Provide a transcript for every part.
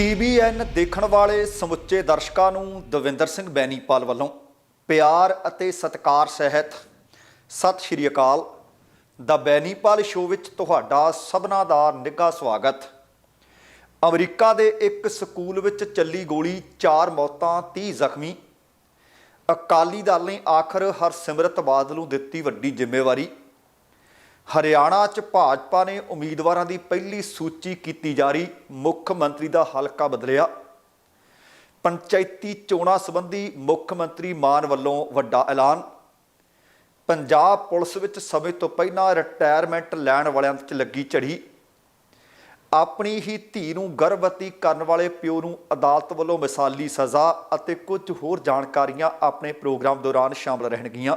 TBN ਦੇਖਣ ਵਾਲੇ ਸਮੁੱਚੇ ਦਰਸ਼ਕਾਂ ਨੂੰ ਦਵਿੰਦਰ ਸਿੰਘ ਬੈਨੀਪਾਲ ਵੱਲੋਂ ਪਿਆਰ ਅਤੇ ਸਤਿਕਾਰ ਸਹਿਤ ਸਤਿ ਸ਼੍ਰੀ ਅਕਾਲ। ਦਾ ਬੈਨੀਪਾਲ ਸ਼ੋਅ ਵਿੱਚ ਤੁਹਾਡਾ ਸਭਨਾ ਦਾ ਨਿੱਘਾ ਸਵਾਗਤ। ਅਮਰੀਕਾ ਦੇ ਇੱਕ ਸਕੂਲ ਵਿੱਚ ਚੱਲੀ ਗੋਲੀ 4 ਮੌਤਾਂ 30 ਜ਼ਖਮੀ। ਅਕਾਲੀ ਦਲ ਨੇ ਆਖਰ ਹਰਸਿਮਰਤ ਬਾਦਲ ਨੂੰ ਦਿੱਤੀ ਵੱਡੀ ਜ਼ਿੰਮੇਵਾਰੀ। ਹਰਿਆਣਾ 'ਚ ਭਾਜਪਾ ਨੇ ਉਮੀਦਵਾਰਾਂ ਦੀ ਪਹਿਲੀ ਸੂਚੀ ਕੀਤੀ ਜਾਰੀ, ਮੁੱਖ ਮੰਤਰੀ ਦਾ ਹਲਕਾ ਬਦਲਿਆ। ਪੰਚਾਇਤੀ ਚੋਣਾਂ ਸੰਬੰਧੀ ਮੁੱਖ ਮੰਤਰੀ ਮਾਨ ਵੱਲੋਂ ਵੱਡਾ ਐਲਾਨ। ਪੰਜਾਬ ਪੁਲਿਸ ਵਿੱਚ ਸਮੇਂ ਤੋਂ ਪਹਿਲਾਂ ਰਿਟਾਇਰਮੈਂਟ ਲੈਣ ਵਾਲਿਆਂ 'ਚ ਲੱਗੀ ਝੜੀ। ਆਪਣੀ ਹੀ ਧੀ ਨੂੰ ਗਰਭਵਤੀ ਕਰਨ ਵਾਲੇ ਪਿਓ ਨੂੰ ਅਦਾਲਤ ਵੱਲੋਂ ਮਿਸਾਲੀ ਸਜ਼ਾ ਅਤੇ ਕੁਝ ਹੋਰ ਜਾਣਕਾਰੀਆਂ ਆਪਣੇ ਪ੍ਰੋਗਰਾਮ ਦੌਰਾਨ ਸ਼ਾਮਲ ਰਹਿਣਗੀਆਂ।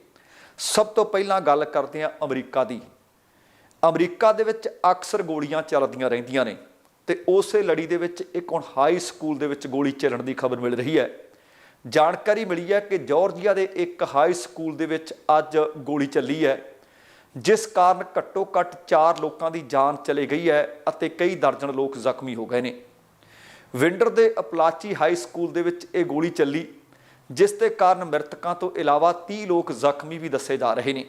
ਸਭ ਤੋਂ ਪਹਿਲਾਂ ਗੱਲ ਕਰਦੇ ਹਾਂ ਅਮਰੀਕਾ ਦੀ। ਅਮਰੀਕਾ ਦੇ ਵਿੱਚ ਅਕਸਰ ਗੋਲੀਆਂ ਚੱਲਦੀਆਂ ਰਹਿੰਦੀਆਂ ਨੇ ਤੇ ਉਸੇ ਲੜੀ ਦੇ ਵਿੱਚ ਇੱਕ ਹੁਣ ਹਾਈ ਸਕੂਲ ਦੇ ਵਿੱਚ ਗੋਲੀ ਚੱਲਣ ਦੀ ਖਬਰ ਮਿਲ ਰਹੀ ਹੈ। ਜਾਣਕਾਰੀ ਮਿਲੀ ਹੈ ਕਿ ਜਾਰਜੀਆ ਦੇ ਇੱਕ ਹਾਈ ਸਕੂਲ ਦੇ ਵਿੱਚ ਅੱਜ ਗੋਲੀ ਚੱਲੀ ਹੈ, ਜਿਸ ਕਾਰਨ ਘੱਟੋ ਘੱਟ 4 ਲੋਕਾਂ ਦੀ ਜਾਨ ਚਲੇ ਗਈ ਹੈ ਅਤੇ ਕਈ ਦਰਜਨ ਲੋਕ ਜ਼ਖਮੀ ਹੋ ਗਏ ਨੇ। ਵਿੰਡਰ ਦੇ ਅਪਲਾਚੀ ਹਾਈ ਸਕੂਲ ਦੇ ਵਿੱਚ ਇਹ ਗੋਲੀ ਚੱਲੀ ਜਿਸ ਦੇ ਕਾਰਨ ਮ੍ਰਿਤਕਾਂ ਤੋਂ ਇਲਾਵਾ 30 ਲੋਕ ਜ਼ਖਮੀ ਵੀ ਦੱਸੇ ਜਾ ਰਹੇ ਨੇ।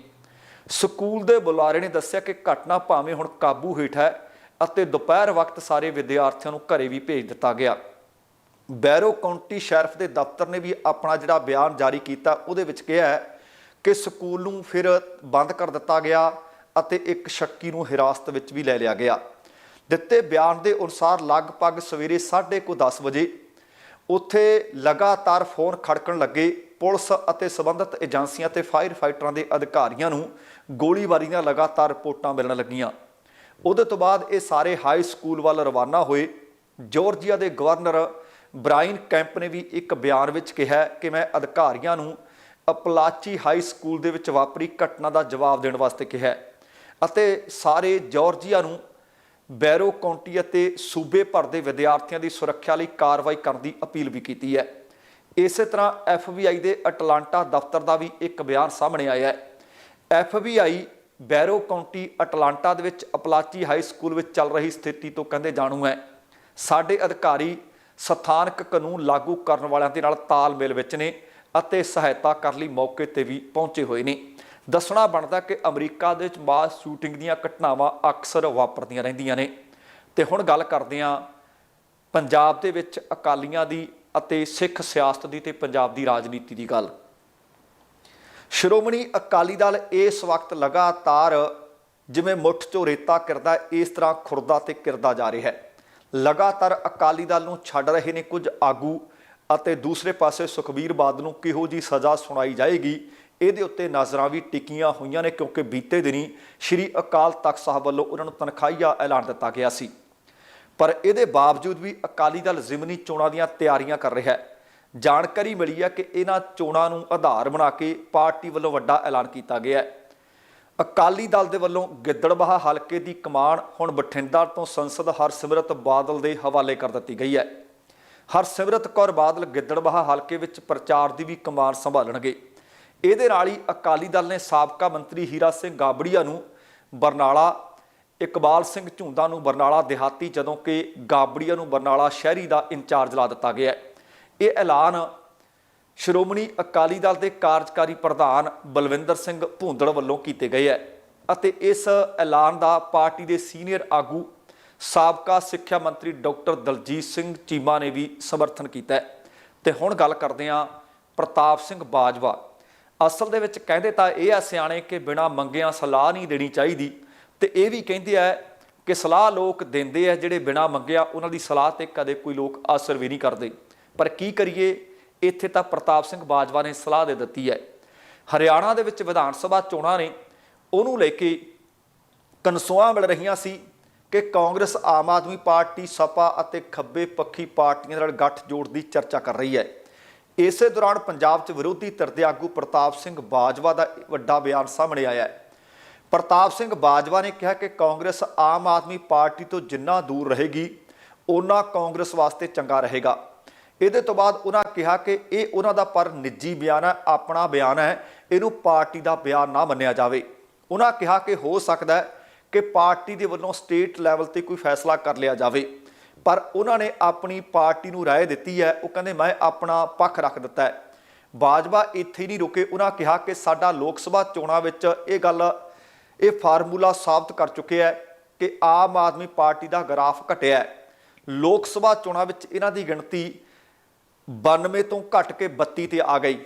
ਸਕੂਲ ਦੇ ਬੁਲਾਰੇ ਨੇ ਦੱਸਿਆ ਕਿ ਘਟਨਾ ਭਾਵੇਂ ਹੁਣ ਕਾਬੂ ਹੇਠ ਹੈ ਅਤੇ ਦੁਪਹਿਰ ਵਕਤ ਸਾਰੇ ਵਿਦਿਆਰਥੀਆਂ ਨੂੰ ਘਰੇ ਵੀ ਭੇਜ ਦਿੱਤਾ ਗਿਆ। ਬੈਰੋ ਕਾਉਂਟੀ ਸ਼ੈਰਫ ਦੇ ਦਫ਼ਤਰ ਨੇ ਵੀ ਆਪਣਾ ਜਿਹੜਾ ਬਿਆਨ ਜਾਰੀ ਕੀਤਾ, ਉਹਦੇ ਵਿੱਚ ਕਿਹਾ ਹੈ ਕਿ ਸਕੂਲ ਨੂੰ ਫਿਰ ਬੰਦ ਕਰ ਦਿੱਤਾ ਗਿਆ ਅਤੇ ਇੱਕ ਸ਼ੱਕੀ ਨੂੰ ਹਿਰਾਸਤ ਵਿੱਚ ਵੀ ਲੈ ਲਿਆ ਗਿਆ। ਦਿੱਤੇ ਬਿਆਨ ਦੇ ਅਨੁਸਾਰ ਲਗਭਗ ਸਵੇਰੇ 10:30 ਵਜੇ ਉੱਥੇ ਲਗਾਤਾਰ ਫੋਨ ਖੜਕਣ ਲੱਗੇ ਪੁਲਿਸ ਅਤੇ ਸਬੰਧਤ ਏਜੰਸੀਆਂ ਤੇ ਫਾਇਰ ਫਾਈਟਰਾਂ ਦੇ ਅਧਿਕਾਰੀਆਂ ਨੂੰ ਗੋਲੀਬਾਰੀ ਦੀਆਂ ਲਗਾਤਾਰ ਰਿਪੋਰਟਾਂ ਮਿਲਣ ਲੱਗੀਆਂ। ਉਹਦੇ ਤੋਂ ਬਾਅਦ ਇਹ ਸਾਰੇ ਹਾਈ ਸਕੂਲ ਵੱਲ ਰਵਾਨਾ ਹੋਏ। ਜਾਰਜੀਆ ਦੇ ਗਵਰਨਰ ਬ੍ਰਾਇਨ ਕੈਂਪ ਨੇ ਵੀ ਇੱਕ ਬਿਆਨ ਵਿੱਚ ਕਿਹਾ ਕਿ ਮੈਂ ਅਧਿਕਾਰੀਆਂ ਨੂੰ ਅਪਲਾਚੀ ਹਾਈ ਸਕੂਲ ਦੇ ਵਿੱਚ ਵਾਪਰੀ ਘਟਨਾ ਦਾ ਜਵਾਬ ਦੇਣ ਵਾਸਤੇ ਕਿਹਾ ਅਤੇ ਸਾਰੇ ਜਾਰਜੀਆ ਨੂੰ ਬੈਰੋ ਕਾਉਂਟੀ ਅਤੇ ਸੂਬੇ ਭਰ ਦੇ ਵਿਦਿਆਰਥੀਆਂ ਦੀ ਸੁਰੱਖਿਆ ਲਈ ਕਾਰਵਾਈ ਕਰਨ ਦੀ ਅਪੀਲ ਵੀ ਕੀਤੀ ਹੈ। ਇਸੇ ਤਰ੍ਹਾਂ ਐਫਬੀਆਈ ਦੇ ਅਟਲਾਂਟਾ ਦਫ਼ਤਰ ਦਾ ਵੀ ਇੱਕ ਬਿਆਨ ਸਾਹਮਣੇ ਆਇਆ ਹੈ। ਐਫਬੀਆਈ ਬੈਰੋ ਕਾਉਂਟੀ ਅਟਲਾਂਟਾ ਦੇ ਵਿੱਚ ਅਪਲਾਚੀ ਹਾਈ ਸਕੂਲ ਵਿੱਚ ਚੱਲ ਰਹੀ ਸਥਿਤੀ ਤੋਂ ਕਹਿੰਦੇ ਜਾਣੂ ਹੈ। ਸਾਡੇ ਅਧਿਕਾਰੀ ਸਥਾਨਕ ਕਾਨੂੰਨ ਲਾਗੂ ਕਰਨ ਵਾਲਿਆਂ ਦੇ ਨਾਲ ਤਾਲਮੇਲ ਵਿੱਚ ਨੇ ਅਤੇ ਸਹਾਇਤਾ ਕਰਨ ਲਈ ਮੌਕੇ ਤੇ ਵੀ ਪਹੁੰਚੇ ਹੋਏ ਨੇ। ਦੱਸਣਾ ਬਣਦਾ ਕਿ ਅਮਰੀਕਾ ਦੇ ਵਿੱਚ ਮਾਸ ਸ਼ੂਟਿੰਗ ਦੀਆਂ ਘਟਨਾਵਾਂ ਅਕਸਰ ਵਾਪਰਦੀਆਂ ਰਹਿੰਦੀਆਂ ਨੇ। ਤੇ ਹੁਣ ਗੱਲ ਕਰਦੇ ਹਾਂ ਪੰਜਾਬ ਦੇ ਵਿੱਚ ਅਕਾਲੀਆਂ ਦੀ ਅਤੇ ਸਿੱਖ ਸਿਆਸਤ ਦੀ ਤੇ ਪੰਜਾਬ ਦੀ ਰਾਜਨੀਤੀ ਦੀ ਗੱਲ। ਸ਼੍ਰੋਮਣੀ ਅਕਾਲੀ ਦਲ ਇਸ ਵਕਤ ਲਗਾਤਾਰ ਜਿਵੇਂ ਮੁੱਠ ਚੋਂ ਰੇਤਾ ਕਰਦਾ, ਇਸ ਤਰ੍ਹਾਂ ਖੁਰਦਾ ਤੇ ਕਿਰਦਾ ਜਾ ਰਿਹਾ ਹੈ। ਲਗਾਤਾਰ ਅਕਾਲੀ ਦਲ ਨੂੰ ਛੱਡ ਰਹੇ ਨੇ ਕੁਝ ਆਗੂ ਅਤੇ ਦੂਸਰੇ ਪਾਸੇ ਸੁਖਬੀਰ ਬਾਦਲ ਨੂੰ ਕਿਹੋ ਜੀ ਸਜ਼ਾ ਸੁਣਾਈ ਜਾਏਗੀ ਇਹਦੇ ਉੱਤੇ ਨਜ਼ਰਾਂ ਵੀ ਟਿਕੀਆਂ ਹੋਈਆਂ ਨੇ ਕਿਉਂਕਿ ਬੀਤੇ ਦਿਨੀ ਸ਼੍ਰੀ ਅਕਾਲ ਤਖਤ ਸਾਹਿਬ ਵੱਲੋਂ ਉਹਨਾਂ ਨੂੰ ਤਨਖਾਹੀਆ ਐਲਾਨ ਦਿੱਤਾ ਗਿਆ ਸੀ। ਪਰ ਇਹਦੇ ਬਾਵਜੂਦ ਵੀ ਅਕਾਲੀ ਦਲ ਜ਼ਿਮਨੀ ਚੋਣਾਂ ਦੀਆਂ ਤਿਆਰੀਆਂ ਕਰ ਰਿਹਾ ਹੈ। ਜਾਣਕਾਰੀ ਮਿਲੀ ਹੈ ਕਿ ਇਹਨਾਂ ਚੋਣਾਂ ਨੂੰ ਆਧਾਰ ਬਣਾ ਕੇ ਪਾਰਟੀ ਵੱਲੋਂ ਵੱਡਾ ਐਲਾਨ ਕੀਤਾ ਗਿਆ ਹੈ। ਅਕਾਲੀ ਦਲ ਦੇ ਵੱਲੋਂ ਗਿੱਦੜਬਾਹਾ ਹਲਕੇ ਦੀ ਕਮਾਨ ਹੁਣ ਬਠਿੰਡਾ ਤੋਂ ਸੰਸਦ ਹਰਸਿਮਰਤ ਬਾਦਲ ਦੇ ਹਵਾਲੇ ਕਰ ਦਿੱਤੀ ਗਈ ਹੈ। ਹਰਸਿਮਰਤ ਕੌਰ ਬਾਦਲ ਗਿੱਦੜਬਾਹਾ ਹਲਕੇ ਵਿੱਚ ਪ੍ਰਚਾਰ ਦੀ ਵੀ ਕਮਾਨ ਸੰਭਾਲਣਗੇ। ਇਹਦੇ ਨਾਲ ਹੀ ਅਕਾਲੀ ਦਲ ਨੇ ਸਾਬਕਾ ਮੰਤਰੀ ਹੀਰਾ ਸਿੰਘ ਗਾਬੜੀਆ ਨੂੰ ਬਰਨਾਲਾ, ਇਕਬਾਲ ਸਿੰਘ ਝੁੰਦਾ ਨੂੰ ਬਰਨਾਲਾ ਦਿਹਾਤੀ, ਜਦੋਂ ਕਿ ਗਾਬੜੀਆ ਨੂੰ ਬਰਨਾਲਾ ਸ਼ਹਿਰੀ ਦਾ ਇੰਚਾਰਜ ਲਾ ਦਿੱਤਾ ਗਿਆ ਇਹ ਐਲਾਨ ਸ਼੍ਰੋਮਣੀ ਅਕਾਲੀ ਦਲ ਦੇ ਕਾਰਜਕਾਰੀ ਪ੍ਰਧਾਨ ਬਲਵਿੰਦਰ ਸਿੰਘ ਭੁੰਦੜ ਵੱਲੋਂ ਕੀਤੇ ਗਏ ਹੈ ਅਤੇ ਇਸ ਐਲਾਨ ਦਾ ਪਾਰਟੀ ਦੇ ਸੀਨੀਅਰ ਆਗੂ, ਸਾਬਕਾ ਸਿੱਖਿਆ ਮੰਤਰੀ ਡਾਕਟਰ ਦਲਜੀਤ ਸਿੰਘ ਚੀਮਾ ਨੇ ਵੀ ਸਮਰਥਨ ਕੀਤਾ ਹੈ। ਤੇ ਹੁਣ ਗੱਲ ਕਰਦੇ ਹਾਂ ਪ੍ਰਤਾਪ ਸਿੰਘ ਬਾਜਵਾ ਅਸਲ ਦੇ ਵਿੱਚ ਕਹਿੰਦੇ ਤਾਂ ਇਹ ਆ ਸਿਆਣੇ ਕਿ ਬਿਨਾ ਮੰਗਿਆਂ ਸਲਾਹ ਨਹੀਂ ਦੇਣੀ ਚਾਹੀਦੀ। ਤੇ ਇਹ ਵੀ ਕਹਿੰਦੇ ਆ ਕਿ ਸਲਾਹ ਲੋਕ ਦਿੰਦੇ ਆ, ਜਿਹੜੇ ਬਿਨਾ ਮੰਗਿਆ ਉਹਨਾਂ ਦੀ ਸਲਾਹ ਤੇ ਕਦੇ ਕੋਈ ਲੋਕ ਅਸਰ ਵੀ ਨਹੀਂ ਕਰਦੇ। ਪਰ ਕੀ ਕਰੀਏ? ਇੱਥੇ ਤਾਂ ਪ੍ਰਤਾਪ ਸਿੰਘ ਬਾਜਵਾ ਨੇ ਸਲਾਹ ਦੇ ਦਿੱਤੀ ਹੈ। ਹਰਿਆਣਾ ਦੇ ਵਿੱਚ ਵਿਧਾਨ ਸਭਾ ਚੋਣਾਂ ਨੇ, ਉਹਨੂੰ ਲੈ ਕੇ ਕਨਸੋਆਂ ਮਿਲ ਰਹੀਆਂ ਸੀ ਕਿ ਕਾਂਗਰਸ, ਆਮ ਆਦਮੀ ਪਾਰਟੀ, ਸਪਾ ਅਤੇ ਖੱਬੇ ਪੱਖੀ ਪਾਰਟੀਆਂ ਨਾਲ ਗੱਠ ਜੋੜ ਦੀ ਚਰਚਾ ਕਰ ਰਹੀ ਹੈ। ਇਸੇ ਦੌਰਾਨ ਪੰਜਾਬ 'ਚ ਵਿਰੋਧੀ ਧਿਰ ਦੇ ਆਗੂ ਪ੍ਰਤਾਪ ਸਿੰਘ ਬਾਜਵਾ ਦਾ ਵੱਡਾ ਬਿਆਨ ਸਾਹਮਣੇ ਆਇਆ ਹੈ। ਪ੍ਰਤਾਪ ਸਿੰਘ ਬਾਜਵਾ ਨੇ ਕਿਹਾ ਕਿ ਕਾਂਗਰਸ ਆਮ ਆਦਮੀ ਪਾਰਟੀ ਤੋਂ ਜਿੰਨਾ ਦੂਰ ਰਹੇਗੀ ਉਹਨਾਂ ਕਾਂਗਰਸ ਵਾਸਤੇ ਚੰਗਾ ਰਹੇਗਾ। ਇਹਦੇ ਤੋਂ ਬਾਅਦ ਉਹਨਾਂ ਕਿਹਾ ਕਿ ਇਹ ਉਹਨਾਂ ਦਾ ਪਰ ਨਿੱਜੀ ਬਿਆਨ ਹੈ, ਆਪਣਾ ਬਿਆਨ ਹੈ, ਇਹਨੂੰ ਪਾਰਟੀ ਦਾ ਬਿਆਨ ਨਾ ਮੰਨਿਆ ਜਾਵੇ। ਉਹਨਾਂ ਕਿਹਾ ਕਿ ਹੋ ਸਕਦਾ ਹੈ ਕਿ ਪਾਰਟੀ ਦੇ ਵੱਲੋਂ ਸਟੇਟ ਲੈਵਲ ਤੇ ਕੋਈ ਫੈਸਲਾ ਕਰ ਲਿਆ ਜਾਵੇ। ਪਰ ਉਹਨਾਂ ਨੇ ਆਪਣੀ ਪਾਰਟੀ ਨੂੰ ਰਾਏ ਦਿੱਤੀ ਹੈ। ਉਹ ਕਹਿੰਦੇ, ਮੈਂ ਆਪਣਾ ਪੱਖ ਰੱਖ ਦਿੱਤਾ ਹੈ। ਬਾਜਵਾ ਇੱਥੇ ਹੀ ਨਹੀਂ ਰੁਕੇ। ਉਹਨਾਂ ਕਿਹਾ ਕਿ ਸਾਡਾ ਲੋਕ ਸਭਾ ਚੋਣਾਂ ਵਿੱਚ ਇਹ ਗੱਲ, ਇਹ ਫਾਰਮੂਲਾ ਸਾਬਤ ਕਰ ਚੁੱਕਿਆ ਹੈ ਕਿ ਆਮ ਆਦਮੀ ਪਾਰਟੀ ਦਾ ਗ੍ਰਾਫ ਘਟਿਆ ਹੈ। ਲੋਕ ਸਭਾ ਚੋਣਾਂ ਵਿੱਚ ਇਹਨਾਂ ਦੀ ਗਿਣਤੀ 92 ਤੋਂ ਘਟ ਕੇ 32 ਤੇ ਆ ਗਈ।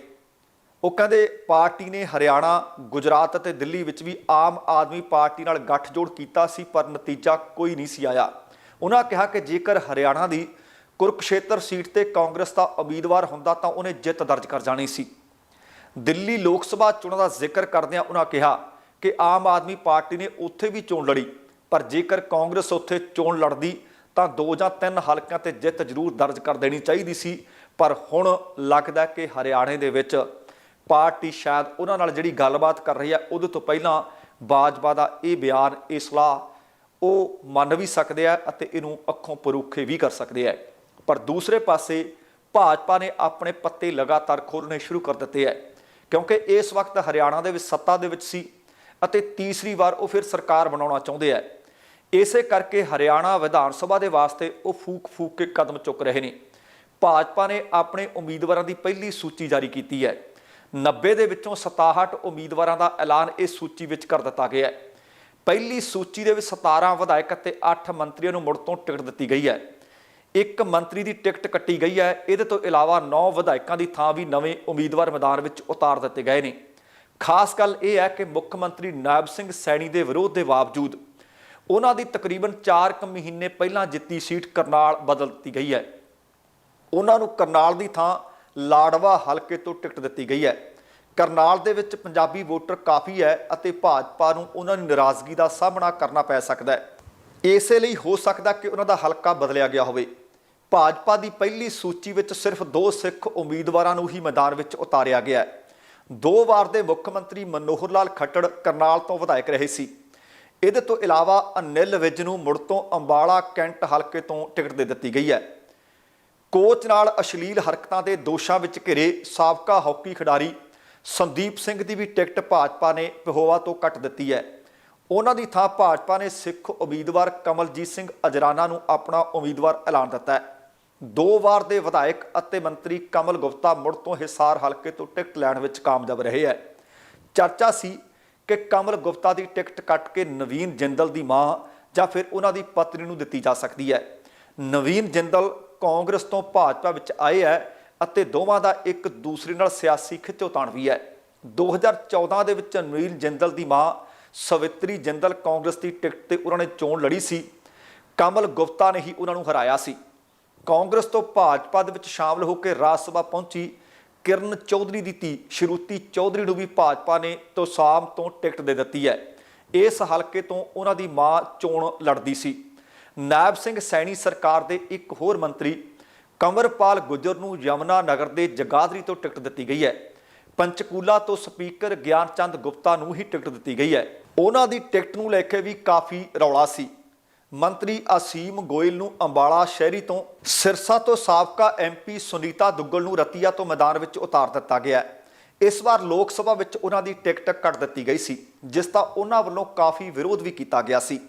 ਉਹ ਕਹਿੰਦੇ, ਪਾਰਟੀ ਨੇ ਹਰਿਆਣਾ, ਗੁਜਰਾਤ ਅਤੇ ਦਿੱਲੀ ਵਿੱਚ ਵੀ ਆਮ ਆਦਮੀ ਪਾਰਟੀ ਨਾਲ ਗੱਠਜੋੜ ਕੀਤਾ ਸੀ, ਪਰ ਨਤੀਜਾ ਕੋਈ ਨਹੀਂ ਸੀ ਆਇਆ। ਉਹਨਾਂ ਕਿਹਾ ਕਿ ਜੇਕਰ ਹਰਿਆਣਾ ਦੀ ਕੁਰਕਸ਼ੇਤਰ ਸੀਟ ਤੇ ਕਾਂਗਰਸ ਦਾ ਉਮੀਦਵਾਰ ਹੁੰਦਾ ਤਾਂ ਉਹਨੇ ਜਿੱਤ ਦਰਜ ਕਰ ਜਾਣੀ ਸੀ। ਦਿੱਲੀ ਲੋਕ ਸਭਾ ਚੋਣਾਂ ਦਾ ਜ਼ਿਕਰ ਕਰਦਿਆਂ ਉਹਨਾਂ ਕਿਹਾ ਕਿ ਆਮ ਆਦਮੀ ਪਾਰਟੀ ਨੇ ਉੱਥੇ ਵੀ ਚੋਣ ਲੜੀ, ਪਰ ਜੇਕਰ ਕਾਂਗਰਸ ਉੱਥੇ ਚੋਣ ਲੜਦੀ ਤਾਂ ਦੋ ਜਾਂ ਤਿੰਨ ਹਲਕਿਆਂ ਤੇ ਜਿੱਤ ਜ਼ਰੂਰ ਦਰਜ ਕਰ ਦੇਣੀ ਚਾਹੀਦੀ ਸੀ। ਪਰ ਹੁਣ ਲੱਗਦਾ ਕਿ ਹਰਿਆਣੇ ਦੇ ਵਿੱਚ ਪਾਰਟੀ ਸ਼ਾਇਦ ਉਹਨਾਂ ਨਾਲ ਜਿਹੜੀ ਗੱਲਬਾਤ ਕਰ ਰਹੀ ਹੈ, ਉਹਦੇ ਤੋਂ ਪਹਿਲਾਂ ਬਾਜਵਾ ਦਾ ਇਹ ਬਿਆਨ, ਇਹ ਸਲਾਹ ਉਹ ਮੰਨ ਵੀ ਸਕਦੇ ਆ ਅਤੇ ਇਹਨੂੰ ਅੱਖੋਂ ਪਰੋਖੇ ਵੀ ਕਰ ਸਕਦੇ ਆ। ਪਰ ਦੂਸਰੇ ਪਾਸੇ ਭਾਜਪਾ ਨੇ ਆਪਣੇ ਪੱਤੇ ਲਗਾਤਾਰ ਖੋਲ੍ਹਣੇ ਸ਼ੁਰੂ ਕਰ ਦਿੱਤੇ ਹੈ ਕਿਉਂਕਿ ਇਸ ਵਕਤ ਹਰਿਆਣਾ ਦੇ ਵਿੱਚ ਸੱਤਾ ਦੇ ਵਿੱਚ ਸੀ ਅਤੇ ਤੀਸਰੀ ਵਾਰ ਉਹ ਫਿਰ ਸਰਕਾਰ ਬਣਾਉਣਾ ਚਾਹੁੰਦੇ ਆ। ਇਸੇ ਕਰਕੇ ਹਰਿਆਣਾ ਵਿਧਾਨ ਸਭਾ ਦੇ ਵਾਸਤੇ ਉਹ ਫੂਕ ਫੂਕ ਕੇ ਕਦਮ ਚੁੱਕ ਰਹੇ ਨੇ। ਭਾਜਪਾ ਨੇ ਆਪਣੇ ਉਮੀਦਵਾਰਾਂ ਦੀ ਪਹਿਲੀ ਸੂਚੀ ਜਾਰੀ ਕੀਤੀ ਹੈ। 90 ਦੇ ਵਿੱਚੋਂ 67 ਉਮੀਦਵਾਰਾਂ ਦਾ ਐਲਾਨ ਇਸ ਸੂਚੀ ਵਿੱਚ ਕਰ ਦਿੱਤਾ ਗਿਆ ਹੈ। ਪਹਿਲੀ ਸੂਚੀ ਦੇ ਵਿੱਚ 17 ਵਿਧਾਇਕ ਅਤੇ 8 ਮੰਤਰੀਆਂ ਨੂੰ ਮੁੜ ਤੋਂ ਟਿਕਟ ਦਿੱਤੀ ਗਈ ਹੈ। ਇੱਕ ਮੰਤਰੀ ਦੀ ਟਿਕਟ ਕੱਟੀ ਗਈ ਹੈ। ਇਹਦੇ ਤੋਂ ਇਲਾਵਾ 9 ਵਿਧਾਇਕਾਂ ਦੀ ਥਾਂ ਵੀ ਨਵੇਂ ਉਮੀਦਵਾਰ ਮੈਦਾਨ ਵਿੱਚ ਉਤਾਰ ਦਿੱਤੇ ਗਏ ਨੇ। ਖਾਸ ਗੱਲ ਇਹ ਹੈ ਕਿ ਮੁੱਖ ਮੰਤਰੀ ਨਾਇਬ ਸਿੰਘ ਸੈਣੀ ਦੇ ਵਿਰੋਧ ਦੇ ਬਾਵਜੂਦ ਉਹਨਾਂ ਦੀ ਤਕਰੀਬਨ 4 ਕੁ ਮਹੀਨੇ ਪਹਿਲਾਂ ਜਿੱਤੀ ਸੀਟ ਕਰਨਾਲ ਬਦਲ ਦਿੱਤੀ ਗਈ ਹੈ। ਉਹਨਾਂ ਨੂੰ ਕਰਨਾਲ ਦੀ ਥਾਂ ਲਾੜਵਾ ਹਲਕੇ ਤੋਂ ਟਿਕਟ ਦਿੱਤੀ ਗਈ ਹੈ। ਕਰਨਾਲ ਦੇ ਵਿੱਚ ਪੰਜਾਬੀ ਵੋਟਰ ਕਾਫੀ ਹੈ ਅਤੇ ਭਾਜਪਾ ਨੂੰ ਉਹਨਾਂ ਦੀ ਨਾਰਾਜ਼ਗੀ ਦਾ ਸਾਹਮਣਾ ਕਰਨਾ ਪੈ ਸਕਦਾ ਹੈ। ਇਸੇ ਲਈ ਹੋ ਸਕਦਾ ਕਿ ਉਹਨਾਂ ਦਾ ਹਲਕਾ ਬਦਲਿਆ ਗਿਆ ਹੋਵੇ। ਭਾਜਪਾ ਦੀ ਪਹਿਲੀ ਸੂਚੀ ਵਿੱਚ ਸਿਰਫ ਦੋ ਸਿੱਖ ਉਮੀਦਵਾਰਾਂ ਨੂੰ ਹੀ ਮੈਦਾਨ ਵਿੱਚ ਉਤਾਰਿਆ ਗਿਆ ਹੈ। ਦੋ ਵਾਰ ਦੇ ਮੁੱਖ ਮੰਤਰੀ ਮਨੋਹਰ ਲਾਲ ਖੱਟੜ ਕਰਨਾਲ ਤੋਂ ਵਿਧਾਇਕ ਰਹੇ ਸੀ। ਇਹਦੇ ਤੋਂ ਇਲਾਵਾ ਅਨਿਲ ਵਿਜ ਨੂੰ ਮੁੜ ਤੋਂ ਅੰਬਾਲਾ ਕੈਂਟ ਹਲਕੇ ਤੋਂ ਟਿਕਟ ਦੇ ਦਿੱਤੀ ਗਈ ਹੈ। ਕੋਚ ਨਾਲ ਅਸ਼ਲੀਲ ਹਰਕਤਾਂ ਦੇ ਦੋਸ਼ਾਂ ਵਿੱਚ ਘਿਰੇ ਸਾਬਕਾ ਹਾਕੀ ਖਿਡਾਰੀ ਸੰਦੀਪ ਸਿੰਘ ਦੀ ਵੀ ਟਿਕਟ ਭਾਜਪਾ ਨੇ ਪਹੋਵਾ ਤੋਂ ਕੱਟ ਦਿੱਤੀ ਹੈ। ਉਹਨਾਂ ਦੀ ਥਾਂ ਭਾਜਪਾ ਨੇ ਸਿੱਖ ਉਮੀਦਵਾਰ ਕਮਲਜੀਤ ਸਿੰਘ ਅਜਰਾਨਾ ਨੂੰ ਆਪਣਾ ਉਮੀਦਵਾਰ ਐਲਾਨ ਦਿੱਤਾ ਹੈ। ਦੋ ਵਾਰ ਦੇ ਵਿਧਾਇਕ ਅਤੇ ਮੰਤਰੀ ਕਮਲ ਗੁਪਤਾ ਮੁੜ ਤੋਂ ਹਿਸਾਰ ਹਲਕੇ ਤੋਂ ਟਿਕਟ ਲੈਣ ਵਿੱਚ ਕਾਮਯਾਬ ਰਹੇ ਹੈ। ਚਰਚਾ ਸੀ ਕਿ ਕਮਲ ਗੁਪਤਾ ਦੀ ਟਿਕਟ ਕੱਟ ਕੇ ਨਵੀਨ ਜਿੰਦਲ ਦੀ ਮਾਂ ਜਾਂ ਫਿਰ ਉਹਨਾਂ ਦੀ ਪਤਨੀ ਨੂੰ ਦਿੱਤੀ ਜਾ ਸਕਦੀ ਹੈ। ਨਵੀਨ ਜਿੰਦਲ ਕਾਂਗਰਸ ਤੋਂ ਭਾਜਪਾ ਵਿੱਚ ਆਏ ਹੈ ਅਤੇ ਦੋਵਾਂ ਦਾ ਇੱਕ ਦੂਸਰੇ ਨਾਲ ਸਿਆਸੀ ਖਿੱਚੋਤਾਣ ਵੀ ਹੈ। 2014 ਦੇ ਵਿੱਚ ਅਨਵੀਲ ਜਿੰਦਲ ਦੀ ਮਾਂ ਸਵਿਤਰੀ ਜਿੰਦਲ ਕਾਂਗਰਸ ਦੀ ਟਿਕਟ ਤੇ ਉਹਨਾਂ ਨੇ ਚੋਣ ਲੜੀ ਸੀ। ਕਮਲ ਗੁਪਤਾ ਨੇ ਹੀ ਉਹਨਾਂ ਨੂੰ ਹਰਾਇਆ ਸੀ। ਕਾਂਗਰਸ ਤੋਂ ਭਾਜਪਾ ਦੇ ਵਿੱਚ ਸ਼ਾਮਲ ਹੋ ਕੇ ਰਾਜ ਸਭਾ ਪਹੁੰਚੀ। ਕਿਰਨ ਚੌਧਰੀ ਦੀ ਧੀ ਸ਼ਰੂਤੀ ਚੌਧਰੀ ਨੂੰ ਵੀ ਭਾਜਪਾ ਨੇ ਤੋਸਾਮ ਤੋਂ ਟਿਕਟ ਦੇ ਦਿੱਤੀ ਹੈ। ਇਸ ਹਲਕੇ ਤੋਂ ਉਹਨਾਂ ਦੀ ਮਾਂ ਚੋਣ ਲੜਦੀ ਸੀ। ਨਾਇਬ ਸਿੰਘ ਸੈਣੀ ਸਰਕਾਰ ਦੇ ਇੱਕ ਹੋਰ ਮੰਤਰੀ ਕੰਵਰਪਾਲ ਗੁੱਜਰ ਨੂੰ ਯਮਨਾ ਨਗਰ ਦੇ ਜਗਾਦਰੀ ਤੋਂ ਟਿਕਟ ਦਿੱਤੀ ਗਈ ਹੈ ਪੰਚਕੂਲਾ ਤੋਂ ਸਪੀਕਰ ਗਿਆਨਚੰਦ ਗੁਪਤਾ ਨੂੰ ਹੀ ਟਿਕਟ ਦਿੱਤੀ ਗਈ ਹੈ ਉਹਨਾਂ ਦੀ ਟਿਕਟ ਨੂੰ ਲੈ ਕੇ ਵੀ ਕਾਫੀ ਰੌਲਾ ਸੀ ਮੰਤਰੀ ਅਸੀਮ ਗੋਇਲ ਨੂੰ ਅੰਬਾਲਾ ਸ਼ਹਿਰੀ ਤੋਂ ਸਿਰਸਾ ਤੋਂ ਸਾਬਕਾ ਐਮਪੀ ਸੁਨੀਤਾ ਦੁੱਗਲ ਨੂੰ ਰਤੀਆ ਤੋਂ ਮੈਦਾਨ ਵਿੱਚ ਉਤਾਰ ਦਿੱਤਾ ਗਿਆ ਇਸ ਵਾਰ ਲੋਕ ਸਭਾ ਵਿੱਚ ਉਹਨਾਂ ਦੀ ਟਿਕਟ ਕੱਟ ਦਿੱਤੀ ਗਈ ਸੀ ਜਿਸ ਦਾ ਉਹਨਾਂ ਵੱਲੋਂ ਕਾਫੀ ਵਿਰੋਧ ਵੀ ਕੀਤਾ ਗਿਆ ਸੀ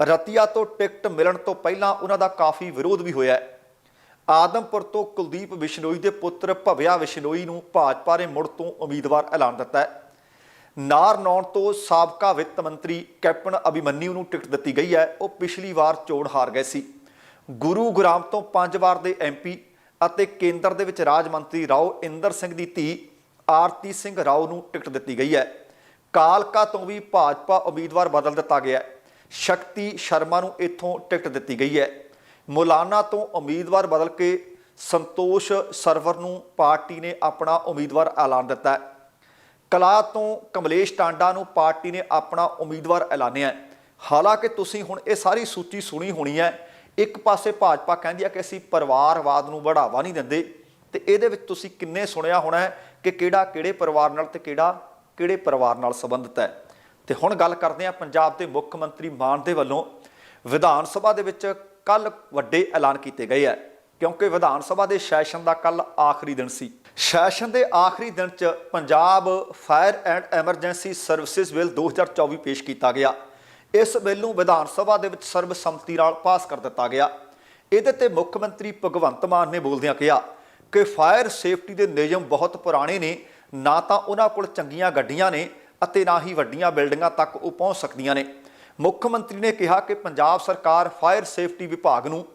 ਰਤੀਆ ਤੋਂ ਟਿਕਟ ਮਿਲਣ ਤੋਂ ਪਹਿਲਾਂ ਉਹਨਾਂ ਦਾ ਕਾਫੀ ਵਿਰੋਧ ਵੀ ਹੋਇਆ ਹੈ ਆਦਮਪੁਰ ਤੋਂ ਕੁਲਦੀਪ ਵਿਸ਼ਨੋਈ ਦੇ ਪੁੱਤਰ ਭਵਿਆ ਵਿਸ਼ਨੋਈ ਨੂੰ ਭਾਜਪਾ ਨੇ ਮੁੜ ਤੋਂ ਉਮੀਦਵਾਰ ਐਲਾਨ ਦਿੱਤਾ ਹੈ। ਨਾਰਨੌਨ ਤੋਂ ਸਾਬਕਾ ਵਿੱਤ ਮੰਤਰੀ ਕੈਪਟਨ ਅਭਿਮਨਿਊ ਨੂੰ ਟਿਕਟ ਦਿੱਤੀ ਗਈ ਹੈ। ਉਹ ਪਿਛਲੀ ਵਾਰ ਚੋਣ ਹਾਰ ਗਏ ਸੀ। ਗੁਰੂ ਗੁਰੂਗ੍ਰਾਮ ਤੋਂ ਪੰਜ ਵਾਰ ਦੇ ਐਮਪੀ ਅਤੇ ਕੇਂਦਰ ਦੇ ਵਿੱਚ ਰਾਜ ਮੰਤਰੀ ਰਾਓ ਇੰਦਰ ਸਿੰਘ ਦੀ ਧੀ ਆਰਤੀ ਸਿੰਘ ਰਾਓ ਨੂੰ ਟਿਕਟ ਦਿੱਤੀ ਗਈ ਹੈ। ਕਾਲਕਾ ਤੋਂ ਵੀ ਭਾਜਪਾ ਉਮੀਦਵਾਰ ਬਦਲ ਦਿੱਤਾ ਗਿਆ ਹੈ। ਸ਼ਕਤੀ ਸ਼ਰਮਾ ਨੂੰ ਇੱਥੋਂ ਟਿਕਟ ਦਿੱਤੀ ਗਈ ਹੈ। ਮੌਲਾਨਾ ਤੋਂ ਉਮੀਦਵਾਰ ਬਦਲ ਕੇ ਸੰਤੋਸ਼ ਸਰਵਰ ਨੂੰ ਪਾਰਟੀ ਨੇ ਆਪਣਾ ਉਮੀਦਵਾਰ ਐਲਾਨ ਦਿੱਤਾ ਹੈ। ਕਲਾ ਤੋਂ ਕਮਲੇਸ਼ ਟਾਂਡਾ ਨੂੰ ਪਾਰਟੀ ਨੇ ਆਪਣਾ ਉਮੀਦਵਾਰ ਐਲਾਨਿਆ ਹਾਲਾਂਕਿ ਤੁਸੀਂ ਹੁਣ ਇਹ ਸਾਰੀ ਸੂਚੀ ਸੁਣੀ ਹੋਣੀ ਹੈ, ਇੱਕ ਪਾਸੇ ਭਾਜਪਾ ਕਹਿੰਦੀ ਹੈ ਕਿ ਅਸੀਂ ਪਰਿਵਾਰਵਾਦ ਨੂੰ ਬੜਾਵਾ ਨਹੀਂ ਦਿੰਦੇ ਤੇ ਇਹਦੇ ਵਿੱਚ ਤੁਸੀਂ ਕਿੰਨੇ ਸੁਣਿਆ ਹੋਣਾ ਕਿ ਕਿਹੜਾ ਕਿਹੜੇ ਪਰਿਵਾਰ ਨਾਲ ਤੇ ਕਿਹੜਾ ਕਿਹੜੇ ਪਰਿਵਾਰ ਨਾਲ ਸੰਬੰਧਿਤ ਹੈ। ਤੇ ਹੁਣ ਗੱਲ ਕਰਦੇ ਹਾਂ ਪੰਜਾਬ ਦੇ ਮੁੱਖ ਮੰਤਰੀ ਮਾਨ ਦੇ ਵੱਲੋਂ। ਵਿਧਾਨ ਸਭਾ ਦੇ ਵਿੱਚ ਕੱਲ ਵੱਡੇ ਐਲਾਨ ਕੀਤੇ ਗਏ ਹੈ, ਕਿਉਂਕਿ ਵਿਧਾਨ ਸਭਾ ਦੇ ਸੈਸ਼ਨ ਦਾ ਕੱਲ ਆਖਰੀ ਦਿਨ ਸੀ। ਸੈਸ਼ਨ ਦੇ ਆਖਰੀ ਦਿਨ 'ਚ Punjab fire and emergency services bill 2024 ਪੇਸ਼ ਕੀਤਾ ਗਿਆ। ਇਸ ਬਿੱਲ ਨੂੰ ਵਿਧਾਨ ਸਭਾ ਦੇ ਵਿੱਚ ਸਰਬਸੰਮਤੀ ਨਾਲ ਪਾਸ ਕਰ ਦਿੱਤਾ ਗਿਆ। ਇਹਦੇ ਤੇ ਮੁੱਖ ਮੰਤਰੀ ਭਗਵੰਤ ਮਾਨ ਨੇ ਬੋਲਦਿਆਂ ਕਿਹਾ ਕਿ ਫਾਇਰ ਸੇਫਟੀ ਦੇ ਨਿਯਮ ਬਹੁਤ ਪੁਰਾਣੇ ਨੇ, ਨਾ ਤਾਂ ਉਹਨਾਂ ਕੋਲ ਚੰਗੀਆਂ ਗੱਡੀਆਂ ਨੇ ਅਤੇ ਨਾ ਹੀ ਵੱਡੀਆਂ ਬਿਲਡਿੰਗਾਂ ਤੱਕ ਉਹ ਪਹੁੰਚ ਸਕਦੀਆਂ ਨੇ। ਮੁੱਖ ਮੰਤਰੀ ਨੇ ਕਿਹਾ ਕਿ ਪੰਜਾਬ ਸਰਕਾਰ ਫਾਇਰ ਸੇਫਟੀ ਵਿਭਾਗ ਨੂੰ